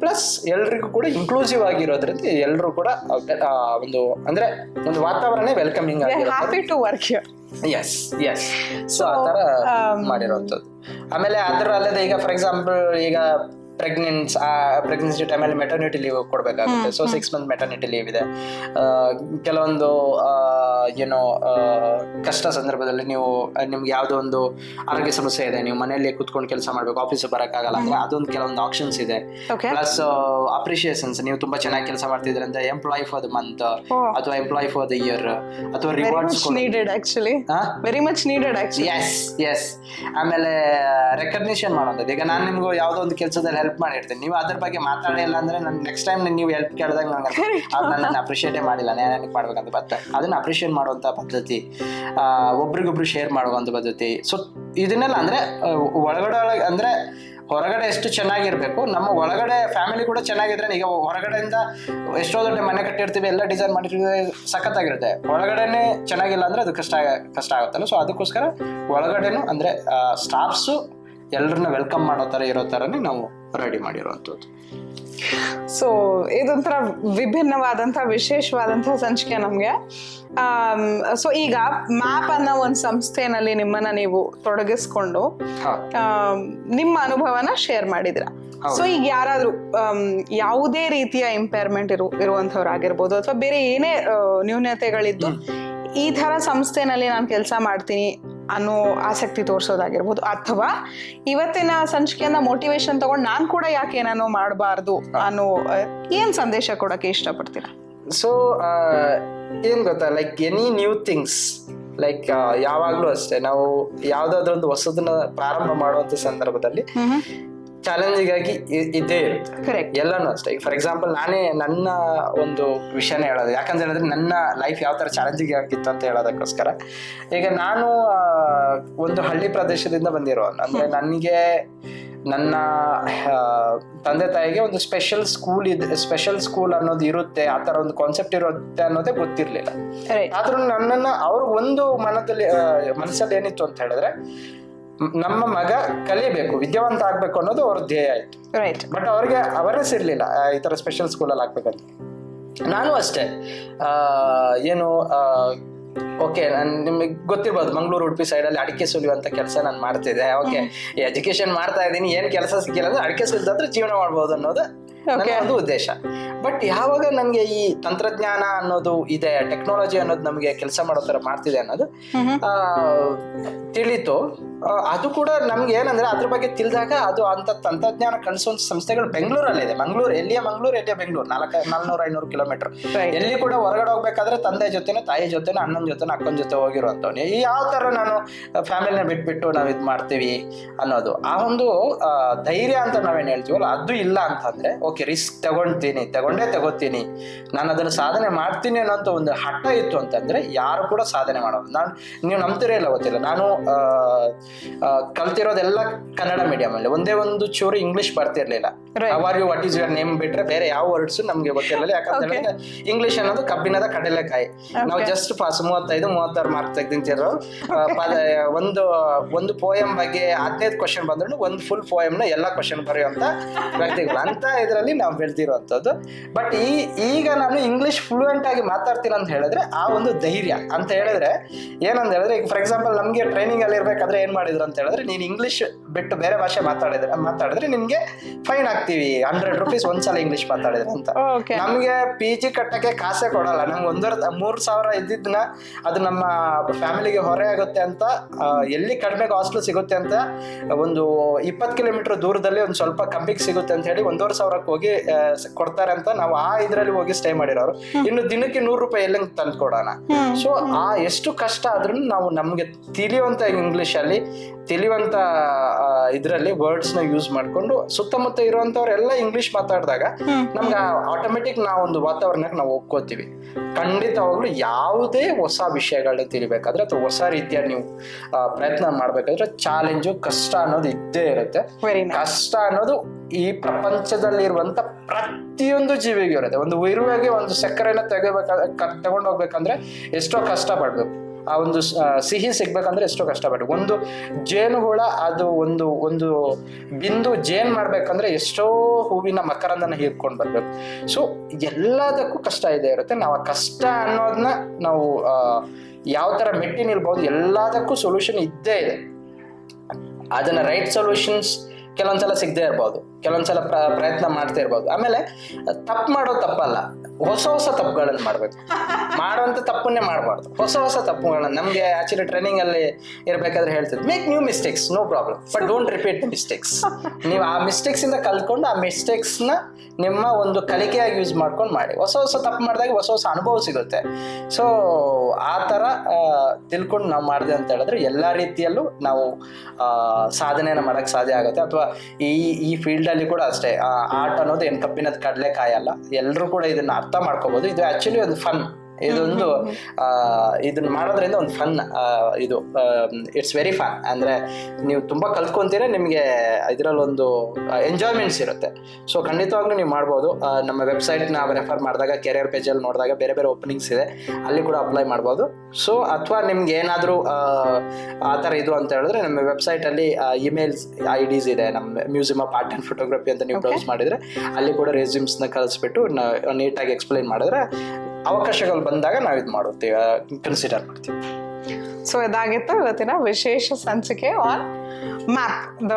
ಪ್ಲಸ್ ಎಲ್ರಿಗೂ ಕೂಡ ಇನ್ಕ್ಲೂಸಿವ್ ಆಗಿರೋದ್ರಿಂದ ಎಲ್ಲರೂ ಕೂಡ ಒಂದು ಅಂದ್ರೆ ಒಂದು ವಾತಾವರಣ ವೆಲ್ಕಮಿಂಗ್ ಆಗಿರುತ್ತೆ to work yes yes so ಆ ತರ ಮಾಡಿರುವಂತದ್ದು ಆಮೇಲೆ ಅದರ ಅಲ್ಲದೆ ಈಗ ಫಾರ್ ಎಕ್ಸಾಂಪಲ್ ಈಗ ಪ್ರೆಗ್ನೆನ್ಸ್ ಪ್ರೆಗ್ನೆನ್ಸಿ ಟೈಮಲ್ಲಿ ಮೆಟರ್ನಿಟಿ ಲೀವ್ ಕೊಡಬೇಕಾಗುತ್ತೆ. So six month maternity leave ಇದೆ. ಆ, ಕೆಲವೊಂದು ಆ, ಏನೋ ಆ, ಕಷ್ಟ ಸಂದರ್ಭದಲ್ಲಿ ನೀವು ಆ, ನಿಮ್ಗೆ ಯಾವುದೋ ಒಂದು ಆರೋಗ್ಯ ಸಮಸ್ಯೆ ಇದೆ ನೀವು ಮನೆಯಲ್ಲಿ ಕುತ್ಕೊಂಡು ಕೆಲಸ ಮಾಡಬೇಕು ಆಫೀಸ್ ಬರೋಕ್ಕಾಗಲ್ಲ ಅಂದ್ರೆ ಅದೊಂದು ಕೆಲವೊಂದು ಆಪ್ಷನ್ಸ್ ಇದೆ. ಪ್ಲಸ್ ಅಪ್ರಿಷಿಯೇಷನ್ಸ್ ನೀವು ತುಂಬಾ ಚೆನ್ನಾಗಿ ಕೆಲಸ ಮಾಡ್ತಿದ್ರೆ ಅಂದ್ರೆ ಎಂಪ್ಲಾಯ್ ಫಾರ್ ದ ಮಂತ್. ಅಥವಾ ಎಂಪ್ಲಾಯ್ ಫಾರ್ ದ ಇಯರ್ ಅಥವಾ very rewards needed actually very much needed actually yes yes ಆಮೇಲೆ ರೆಕಗ್ನಿಷನ್ ಮಾಡೋದು ಈಗ ನಾನು ನಿಮ್ಗೆ ಯಾವುದೋ ಒಂದು ಕೆಲಸದಲ್ಲಿ ಹೆಲ್ಪ್ ಮಾಡಿರ್ತೀನಿ. ನೀವು ಅದ್ರ ಬಗ್ಗೆ ಮಾತಾಡಿಲ್ಲ ಅಂದ್ರೆ ನನ್ ನೆಕ್ಸ್ಟ್ ಟೈಮ್ ನೀವು ಹೆಲ್ಪ್ ಕೇಳಿದಾಗ ನನಗೆ ಅದು ನನ್ನನ್ನು ಅಪ್ರಿಷಿಯೇಟೇ ಮಾಡಿಲ್ಲ ನಾನು ಮಾಡ್ಬೇಕಂತ. ಬಟ್ ಅದನ್ನ ಅಪ್ರಿಷಿಯೇಟ್ ಮಾಡುವಂತ ಪದ್ಧತಿ ಒಬ್ರಿಗೊಬ್ರು ಶೇರ್ ಮಾಡುವಂತ ಪದ್ಧತಿ. ಸೊ ಇದನ್ನೆಲ್ಲ ಅಂದ್ರೆ ಒಳಗಡೆ ಒಳಗೆ ಅಂದ್ರೆ ಹೊರಗಡೆ ಎಷ್ಟು ಚೆನ್ನಾಗಿರ್ಬೇಕು ನಮ್ಮ ಒಳಗಡೆ ಫ್ಯಾಮಿಲಿ ಕೂಡ ಚೆನ್ನಾಗಿದ್ರೆ ಈಗ ಹೊರಗಡೆಯಿಂದ ಎಷ್ಟೋ ದೊಡ್ಡ ಮನೆ ಕಟ್ಟಿರ್ತೀವಿ ಎಲ್ಲ ಡಿಸೈನ್ ಮಾಡಿರ್ತೀವಿ ಸಖತ್ತಾಗಿರುತ್ತೆ. ಒಳಗಡೆನೆ ಚೆನ್ನಾಗಿಲ್ಲ ಅಂದ್ರೆ ಅದು ಕಷ್ಟ ಕಷ್ಟ ಆಗುತ್ತಲ್ಲ. ಸೊ ಅದಕ್ಕೋಸ್ಕರ ಒಳಗಡೆನು ಅಂದ್ರೆ ಸ್ಟಾಫ್ಸು ಎಲ್ಲರನ್ನ ವೆಲ್ಕಮ್ ಮಾಡೋ ತರ ಇರೋ ಥರನೇ ನಾವು ರೆಡಿ ಮಾಡಿರುವಂಥದ್ದು. ಸೊ ಇದೊಂಥರ ವಿಭಿನ್ನವಾದಂಥ ವಿಶೇಷವಾದಂಥ ಸಂಚಿಕೆ ನಮಗೆ. ಸೊ ಈಗ ಮ್ಯಾಪ್ ಅನ್ನೋ ಒಂದು ಸಂಸ್ಥೆನಲ್ಲಿ ನಿಮ್ಮನ್ನ ನೀವು ತೊಡಗಿಸ್ಕೊಂಡು ನಿಮ್ಮ ಅನುಭವನ ಶೇರ್ ಮಾಡಿದ್ರ. ಸೊ ಈಗ ಯಾರಾದ್ರೂ ಯಾವುದೇ ರೀತಿಯ ಇಂಪೇರ್ಮೆಂಟ್ ಇರು ಇರುವಂಥವ್ರಾಗಿರ್ಬೋದು ಅಥವಾ ಬೇರೆ ಏನೇ ನ್ಯೂನತೆಗಳಿದ್ದು ಈ ತರ ಸಂಸ್ಥೆನಲ್ಲಿ ನಾನು ಕೆಲಸ ಮಾಡ್ತೀನಿ ಅನ್ನೋ ಆಸಕ್ತಿ ತೋರಿಸೋದಾಗಿರ್ಬೋದು. ಅಥವಾ ಇವತ್ತಿನ ಸಂಚಿಕೆಯನ್ನ ಮೋಟಿವೇಶನ್ ತಗೊಂಡು ನಾನು ಕೂಡ ಯಾಕೆ ಏನಾನೋ ಮಾಡಬಾರ್ದು ಅನ್ನೋ ಏನ್ ಸಂದೇಶ ಕೊಡಕ್ಕೆ ಇಷ್ಟಪಡ್ತೀರಾ? ಸೊ ಏನ್ ಗೊತ್ತಾ like any new things like ಯಾವಾಗ್ಲೂ ಅಷ್ಟೇ ನಾವು ಯಾವ್ದಾದ್ರೊಂದು ಒಂದು ಹೊಸದನ್ನ ಪ್ರಾರಂಭ ಮಾಡುವಂತ ಸಂದರ್ಭದಲ್ಲಿ ಚಾಲೆಂಜಿಂಗ್ ಆಗಿ ಇ- ಇದ್ದೇ ಇರುತ್ತೆ. ಕರೆಕ್ಟ್ ಎಲ್ಲನೂ ಅಷ್ಟೇ. ಈಗ ಫಾರ್ ಎಕ್ಸಾಂಪಲ್ ನಾನೇ ನನ್ನ ಒಂದು ವಿಷಯನೇ ಹೇಳೋದು. ಯಾಕಂತ ಹೇಳಿದ್ರೆ ನನ್ನ ಲೈಫ್ ಯಾವ ಥರ ಚಾಲೆಂಜಿಂಗ್ ಆಗಿತ್ತು ಅಂತ ಹೇಳೋದಕ್ಕೋಸ್ಕರ. ಈಗ ನಾನು ಒಂದು ಹಳ್ಳಿ ಪ್ರದೇಶದಿಂದ ಬಂದಿರೋ ಅಂದ್ರೆ ನನಗೆ ನನ್ನ ತಂದೆ ತಾಯಿಗೆ ಒಂದು ಸ್ಪೆಷಲ್ ಸ್ಕೂಲ್ ಇದೆ ಸ್ಪೆಷಲ್ ಸ್ಕೂಲ್ ಅನ್ನೋದು ಇರುತ್ತೆ. ಆ ಥರ ಒಂದು ಕಾನ್ಸೆಪ್ಟ್ ಇರುತ್ತೆ ಅನ್ನೋದೇ ಗೊತ್ತಿರಲಿಲ್ಲ. ಆದ್ರೂ ನನ್ನನ್ನ ಅವ್ರ ಒಂದು ಮನದಲ್ಲಿ ಮನಸ್ಸಲ್ಲಿ ಏನಿತ್ತು ಅಂತ ಹೇಳಿದ್ರೆ ನಮ್ಮ ಮಗ ಕಲಿಬೇಕು ವಿದ್ಯಾವಂತ ಆಗ್ಬೇಕು ಅನ್ನೋದು ಅವ್ರ ಧ್ಯೇಯ ಆಯ್ತು. ಬಟ್ ಅವ್ರಿಗೆ ಅವೇರ್ನೆಸ್ ಇರಲಿಲ್ಲ ಈ ತರ ಸ್ಪೆಷಲ್ ಸ್ಕೂಲಲ್ಲಿ ಹಾಕ್ಬೇಕಂತ. ನಾನು ಅಷ್ಟೇ ಆ, ಏನು ಓಕೆ ನಾನು ನಿಮಗೆ ಗೊತ್ತಿರ್ಬೋದು ಮಂಗಳೂರು ಉಡುಪಿ ಸೈಡಲ್ಲಿ ಅಡಿಕೆ ಸುಲಿಯುವಂತ ಕೆಲಸ ನಾನು ಮಾಡ್ತಿದ್ದೆ. ಓಕೆ ಎಜುಕೇಶನ್ ಮಾಡ್ತಾ ಇದ್ದೀನಿ ಏನು ಕೆಲಸ ಸಿಕ್ಕಿಲ್ಲ ಅಂದ್ರೆ ಅಡಿಕೆ ಸುಲಿದಾದ್ರೆ ಜೀವನ ಮಾಡ್ಬೋದು ಅನ್ನೋದು ಒಂದು ಉದ್ದೇಶ. ಬಟ್ ಯಾವಾಗ ನಮ್ಗೆ ಈ ತಂತ್ರಜ್ಞಾನ ಅನ್ನೋದು ಇದೆ ಟೆಕ್ನಾಲಜಿ ಅನ್ನೋದು ನಮಗೆ ಕೆಲಸ ಮಾಡೋ ತರ ಮಾಡ್ತಿದೆ ಅನ್ನೋದು ಆ, ತಿಳಿತು. ಅದು ಕೂಡ ನಮ್ಗೆ ಏನಂದ್ರೆ ಅದ್ರ ಬಗ್ಗೆ ತಿಳಿದಾಗ ಅದು ಅಂತ ತಂತ್ರಜ್ಞಾನ ಕಳಿಸುವಂತ ಸಂಸ್ಥೆಗಳು ಬೆಂಗಳೂರಲ್ಲಿದೆ ಮಂಗಳೂರು ಎಲ್ಲಿಯ ಮಂಗಳೂರು ಎಲ್ಲಿಯ ಬೆಂಗಳೂರು? ನಾಲ್ಕ ನಾಲ್ನೂರ ಐನೂರು ಕಿಲೋಮೀಟರ್ ಎಲ್ಲಿ ಕೂಡ ಹೊರಗಡೆ ಹೋಗ್ಬೇಕಾದ್ರೆ ತಂದೆ ಜೊತೆನೆ ತಾಯಿ ಜೊತೆನೆ ಅಣ್ಣನ ಜೊತೆನೆ ಅಕ್ಕನ ಜೊತೆ ಹೋಗಿರುವಂತವ್ನು ಈ ಯಾವ ತರ ನಾನು ಫ್ಯಾಮಿಲಿನ ಬಿಟ್ಬಿಟ್ಟು ನಾವು ಇದು ಮಾಡ್ತೀವಿ ಅನ್ನೋದು. ಆ ಒಂದು ಧೈರ್ಯ ಅಂತ ನಾವೇನು ಹೇಳ್ತೀವಲ್ಲ ಅದು ಇಲ್ಲ ಅಂತಂದ್ರೆ ಓಕೆ ರಿಸ್ಕ್ ತಗೊಳ್ತೀನಿ ತಗೊಂಡೇ ತಗೋತೀನಿ. ನಾನು ಅದನ್ನು ಸಾಧನೆ ಮಾಡ್ತೀನಿ ಅನ್ನೋಂಥ ಒಂದು ಹಠ ಇತ್ತು ಅಂತಂದ್ರೆ ಯಾರು ಕೂಡ ಸಾಧನೆ ಮಾಡೋದು ನಾನು ನೀವು ನಂಬ್ತಿರೋ ಇಲ್ಲ ಗೊತ್ತಿಲ್ಲ. ನಾನು ಕಲ್ತಿರೋದೆಲ್ಲ ಕನ್ನಡ ಮೀಡಿಯಮಲ್ಲಿ ಒಂದೇ ಒಂದು ಚೂರು ಇಂಗ್ಲಿಷ್ ಬರ್ತಿರ್ಲಿಲ್ಲ. How are you what is your name ಬಿಟ್ರೆ ಬೇರೆ ಯಾವ ವರ್ಡ್ಸ್ ನಮಗೆ ಗೊತ್ತಿರಲಿಲ್ಲ. ಯಾಕಂತ Okay. ಹೇಳಿದ್ರೆ ಇಂಗ್ಲಿಷ್ ಅನ್ನೋದು ಕಬ್ಬಿಣದ ಕಡಲೆಕಾಯಿ. ನಾವು. ಜಸ್ಟ್ ಪಾಸ್ ಮೂವತ್ತೈದು ಮೂವತ್ತಾರು ಮಾರ್ಕ್ ತೆಗ್ದಿಂತಿರೋ ಪದ ಒಂದು ಒಂದು ಪೋಯಂ ಬಗ್ಗೆ ಹದಿನೈದು ಕ್ವಶನ್ ಬಂದ್ರು ಒಂದು ಫುಲ್ ಪೋಯಮ್ನ ಎಲ್ಲ ಕ್ವಶನ್ ಬರೆಯುವಂತ ವ್ಯಕ್ತಿಗಳು. ಅಂತ ನಾವು ಬೆಳ್ತಿರುವಂತದ್ದು ಬಟ್ ಈ ಈಗ ನಾನು ಇಂಗ್ಲಿಷ್ ಫ್ಲೂಯೆಂಟ್ ಆಗಿ ಮಾತಾಡ್ತೀನಿ ಅಂತ ಹೇಳಿದ್ರೆ ಆ ಒಂದು ಧೈರ್ಯ ಅಂತ ಹೇಳಿದ್ರೆ ಏನಂತ ಹೇಳಿದ್ರೆ ಈಗ ಫಾರ್ ಎಕ್ಸಾಂಪಲ್ ನಮ್ಗೆ ಟ್ರೈನಿಂಗ್ ಅಲ್ಲಿ ಇರಬೇಕಾದ್ರೆ ಏನ್ ಮಾಡಿದ್ರು ಅಂತ ಹೇಳಿದ್ರೆ ನೀನು ಇಂಗ್ಲಿಷ್ ಬಿಟ್ಟು ಬೇರೆ ಭಾಷೆ ಮಾತಾಡಿದ್ರೆ ಮಾತಾಡಿದ್ರೆ ನಿಮ್ಗೆ ಫೈನ್ ಹಾಕ್ತೀವಿ ಹಂಡ್ರೆಡ್ ರುಪೀಸ್ ಒಂದ್ಸಲ ಇಂಗ್ಲಿಷ್ ಮಾತಾಡಿದ್ರೆ ಅಂತ. ನಮಗೆ ಪಿ ಜಿ ಕಟ್ಟಕ್ಕೆ ಕಾಸೆ ಕೊಡಲ್ಲ. ನಮ್ಗೆ ಒಂದೂವರೆ ಮೂರ್ ಸಾವಿರ ಇದ್ದಿದ್ನ ಅದು ನಮ್ಮ ಫ್ಯಾಮಿಲಿಗೆ ಹೊರೆ ಆಗುತ್ತೆ ಅಂತ ಎಲ್ಲಿ ಕಡಿಮೆಗೆ ಹಾಸ್ಟೆಲ್ ಸಿಗುತ್ತೆ ಅಂತ ಒಂದು ಇಪ್ಪತ್ತು ಕಿಲೋಮೀಟರ್ ದೂರದಲ್ಲಿ ಒಂದು ಸ್ವಲ್ಪ ಕಮ್ಮಿಗೆ ಸಿಗುತ್ತೆ ಅಂತ ಹೇಳಿ ಒಂದೂವರೆ ಸಾವಿರಕ್ಕೆ ಹೋಗಿ ಕೊಡ್ತಾರೆ ಅಂತ ನಾವು ಆ ಇದ್ರಲ್ಲಿ ಹೋಗಿ ಸ್ಟೇ ಮಾಡಿರೋರು. ಇನ್ನು ದಿನಕ್ಕೆ ನೂರು ರೂಪಾಯಿ ಎಲ್ಲ ತಂದು ಕೊಡೋಣ ಸೊ ಆ ಎಷ್ಟು ಕಷ್ಟ ಆದ್ರೂ ನಾವು ನಮ್ಗೆ ತಿಳಿಯುವಂತ ಇಂಗ್ಲಿಷ್ ಅಲ್ಲಿ ತಿಳಿಯುವಂತ ಇದರಲ್ಲಿ ವರ್ಡ್ಸ್ನ ಯೂಸ್ ಮಾಡ್ಕೊಂಡು ಸುತ್ತಮುತ್ತ ಇರುವಂತವ್ರೆಲ್ಲ ಇಂಗ್ಲಿಷ್ ಮಾತಾಡಿದಾಗ ನಮ್ಗೆ ಆಟೋಮೆಟಿಕ್ ಒಂದು ವಾತಾವರಣಕ್ಕೆ ನಾವು ಒಪ್ಕೋತೀವಿ ಖಂಡಿತವಾಗ್ಲೂ ಯಾವುದೇ ಹೊಸ ವಿಷಯಗಳನ್ನ ತಿಳಿಬೇಕಾದ್ರೆ ಅಥವಾ ಹೊಸ ರೀತಿಯ ನೀವು ಪ್ರಯತ್ನ ಮಾಡ್ಬೇಕಾದ್ರೆ ಚಾಲೆಂಜು ಕಷ್ಟ ಅನ್ನೋದು ಇದ್ದೇ ಇರುತ್ತೆ. ಕಷ್ಟ ಅನ್ನೋದು ಈ ಪ್ರಪಂಚದಲ್ಲಿರುವಂತ ಪ್ರತಿಯೊಂದು ಜೀವಿಗೂ ಇರುತ್ತೆ. ಒಂದು ಇರುವೆಗೆ ಒಂದು ಸಕ್ಕರೆನ ತೆಗಿಬೇಕಾದ್ರೆ ತಗೊಂಡು ಹೋಗ್ಬೇಕಂದ್ರೆ ಎಷ್ಟೋ ಕಷ್ಟ ಪಡ್ಬೇಕು. ಆ ಒಂದು ಸಿಹಿ ಸಿಗ್ಬೇಕಂದ್ರೆ ಎಷ್ಟೋ ಕಷ್ಟಪಟ್ಟು. ಒಂದು ಜೇನುಹುಳ, ಅದು ಒಂದು ಒಂದು ಬಿಂದು ಜೇನ್ ಮಾಡ್ಬೇಕಂದ್ರೆ ಎಷ್ಟೋ ಹೂವಿನ ಮಕರಂದನ ಹೀರ್ಕೊಂಡು ಬರ್ಬೇಕು. ಸೊ, ಎಲ್ಲದಕ್ಕೂ ಕಷ್ಟ ಇದೆ ಇರುತ್ತೆ. ನಾವು ಕಷ್ಟ ಅನ್ನೋದನ್ನ ನಾವು ಯಾವ ತರ ಮೆಟ್ಟಿ ನಿಲ್ಬಹುದು ಎಲ್ಲದಕ್ಕೂ ಸೊಲ್ಯೂಷನ್ ಇದ್ದೇ ಇದೆ. ಅದನ್ನ ರೈಟ್ ಸೊಲ್ಯೂಷನ್ಸ್ ಕೆಲವೊಂದ್ಸಲ ಸಿಗದೇ ಇರ್ಬೋದು. ಕೆಲವೊಂದ್ಸಲ ಪ್ರ, ಪ್ರಯತ್ನ ಮಾಡ್ತಾ ಇರ್ಬೋದು. ಆಮೇಲೆ ತಪ್ಪು ಮಾಡೋ ತಪ್ಪಲ್ಲ. ಹೊಸ ಹೊಸ ತಪ್ಪುಗಳನ್ನು ಮಾಡ್ಬೇಕು. ಮಾಡುವಂತ ತಪ್ಪನ್ನೇ ಮಾಡಬಾರ್ದು. ಹೊಸ ಹೊಸ ತಪ್ಪುಗಳನ್ನ ನಮ್ಗೆ ಆಕ್ಚುಲಿ ಟ್ರೈನಿಂಗ್ ಅಲ್ಲಿ ಇರ್ಬೇಕಾದ್ರೆ ಹೇಳ್ತಿದ್ರು. Make new mistakes no problem but don't repeat the mistakes ನೀವು ಆ ಮಿಸ್ಟೇಕ್ಸ್ ಇಂದ ಕಲ್ತ್ಕೊಂಡು ಆ ಮಿಸ್ಟೇಕ್ಸ್ನ ನಿಮ್ಮ ಒಂದು ಕಲಿಕೆಯಾಗಿ ಯೂಸ್ ಮಾಡ್ಕೊಂಡು ಮಾಡಿ. ಹೊಸ ಹೊಸ ತಪ್ಪು ಮಾಡಿದಾಗ ಹೊಸ ಹೊಸ ಅನುಭವ ಸಿಗುತ್ತೆ. ಸೊ ಆ ಥರ ತಿಳ್ಕೊಂಡು ನಾವು ಮಾಡಿದೆ ಅಂತ ಹೇಳಿದ್ರೆ ಎಲ್ಲ ರೀತಿಯಲ್ಲೂ ನಾವು ಸಾಧನೆಯನ್ನ ಮಾಡೋಕ್ಕೆ ಸಾಧ್ಯ ಆಗುತ್ತೆ. ಅಥವಾ ಈ ಈ ಫೀಲ್ಡಲ್ಲಿ ಕೂಡ ಅಷ್ಟೇ ಆಟ ಅನ್ನೋದು ಏನು ಕಬ್ಬಿನದ ಕಡಲೆ ಕಾಯಲ್ಲ ಎಲ್ಲರೂ ಕೂಡ ಇದನ್ನ ಅರ್ಥ ಮಾಡ್ಕೋಬೋದು. ಇದು ಆ್ಯಕ್ಚುಲಿ ಒಂದು ಫನ್ ಇದೊಂದು ಇದನ್ನ ಮಾಡೋದ್ರಿಂದ ಒಂದು ಫನ್ ಇದು ಇಟ್ಸ್ ವೆರಿ ಫನ್ ಅಂದ್ರೆ ನೀವು ತುಂಬಾ ಕಲ್ತ್ಕೊಂತೀರ ನಿಮಗೆ ಇದರಲ್ಲಿ ಒಂದು ಎಂಜಾಯ್ಮೆಂಟ್ಸ್ ಇರುತ್ತೆ. ಸೊ ಖಂಡಿತವಾಗ್ಲೂ ನೀವು ಮಾಡ್ಬೋದು. ನಮ್ಮ ವೆಬ್ಸೈಟ್ನ ರೆಫರ್ ಮಾಡಿದಾಗ ಕೆರಿಯರ್ ಪೇಜಲ್ಲಿ ನೋಡಿದಾಗ ಬೇರೆ ಬೇರೆ ಓಪನಿಂಗ್ಸ್ ಇದೆ. ಅಲ್ಲಿ ಕೂಡ ಅಪ್ಲೈ ಮಾಡ್ಬೋದು. ಸೊ ಅಥವಾ ನಿಮ್ಗೆ ಏನಾದರೂ ಆ ಥರ ಇದು ಅಂತ ಹೇಳಿದ್ರೆ ನಮ್ಮ ವೆಬ್ಸೈಟಲ್ಲಿ ಇಮೇಲ್ಸ್ ಐ ಡಿಸ್ ಇದೆ. ನಮ್ಮ museum of art and photography ಅಂತ ನೀವು ಬ್ರೌಸ್ ಮಾಡಿದ್ರೆ ಅಲ್ಲಿ ಕೂಡ ರೆಸ್ಯೂಮ್ಸ್ನ ಕಳಿಸ್ಬಿಟ್ಟು ನೀಟಾಗಿ ಎಕ್ಸ್ಪ್ಲೈನ್ ಮಾಡಿದ್ರೆ ಅವಕಾಶಗಳು ಬಂದಾಗ ನಾವು ಇದು ಮಾಡುತ್ತೇವೆ ಕನ್ಸಿಡರ್ ಮಾಡ್ತೀವಿ. ಸೊ ಇದಾಗಿತ್ತು ಇವತ್ತಿನ ವಿಶೇಷ ಸಂಚಿಕೆ on MAP the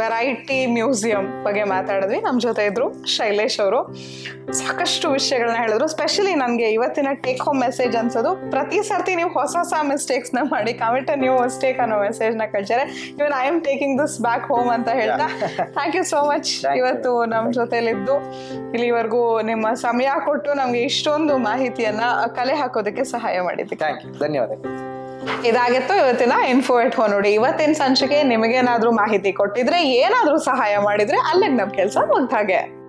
variety museum ಬಗ್ಗೆ ಮಾತಾಡಿದ್ವಿ. ನಮ್ಮ ಜೊತೆ ಇದ್ರು ಶೈಲೇಶ್ ಅವರು. ಸಾಕಷ್ಟು ವಿಷಯಗಳನ್ನ ಹೇಳಿದ್ರು. ಸ್ಪೆಷಲಿ ನನಗೆ ಇವತ್ತಿನ ಟೇಕ್ ಹೋಮ್ ಮೆಸೇಜ್ ಅನ್ಸೋದು ಪ್ರತಿ ಸರ್ತಿ ನೀವು ಹೊಸ ಹೊಸ ಮಿಸ್ಟೇಕ್ಸ್ನ ಮಾಡಿ ಕಮಿಟ್ ನ್ಯೂ ಮಿಸ್ಟೇಕ್ ಅನ್ನೋ ಮೆಸೇಜ್ನ ಕಳ್ಸಾರೆ even I am taking this back home ಅಂತ ಹೇಳ್ತಾ. ಥ್ಯಾಂಕ್ ಯು ಸೋ ಮಚ್ ಇವತ್ತು ನಮ್ಮ ಜೊತೆಲಿದ್ದು. ಇಲ್ಲಿವರೆಗೂ ನಿಮ್ಮ ಸಮಯ ಕೊಟ್ಟು ನಮಗೆ ಇಷ್ಟೊಂದು ಮಾಹಿತಿಯನ್ನ ಕಲೆ ಹಾಕೋದಕ್ಕೆ ಸಹಾಯ ಮಾಡಿದ್ದಕ್ಕೆ. ಥ್ಯಾಂಕ್ ಯು ಧನ್ಯವಾದಗಳು. ಇದಾಗಿತ್ತು, ಇವತ್ತಿನ ಇನ್ಫೋ ಹೋ ನೋಡಿ ಇವತ್ತಿನ ಸಂಚಿಕೆ ನಿಮಗೇನಾದ್ರೂ ಮಾಹಿತಿ ಕೊಟ್ಟಿದ್ರೆ, ಏನಾದ್ರೂ ಸಹಾಯ ಮಾಡಿದ್ರೆ, ಅಲ್ಲಿಗೆ ನಮ್ ಕೆಲಸ ಮುಗ್ದ ಹಾಗೆ.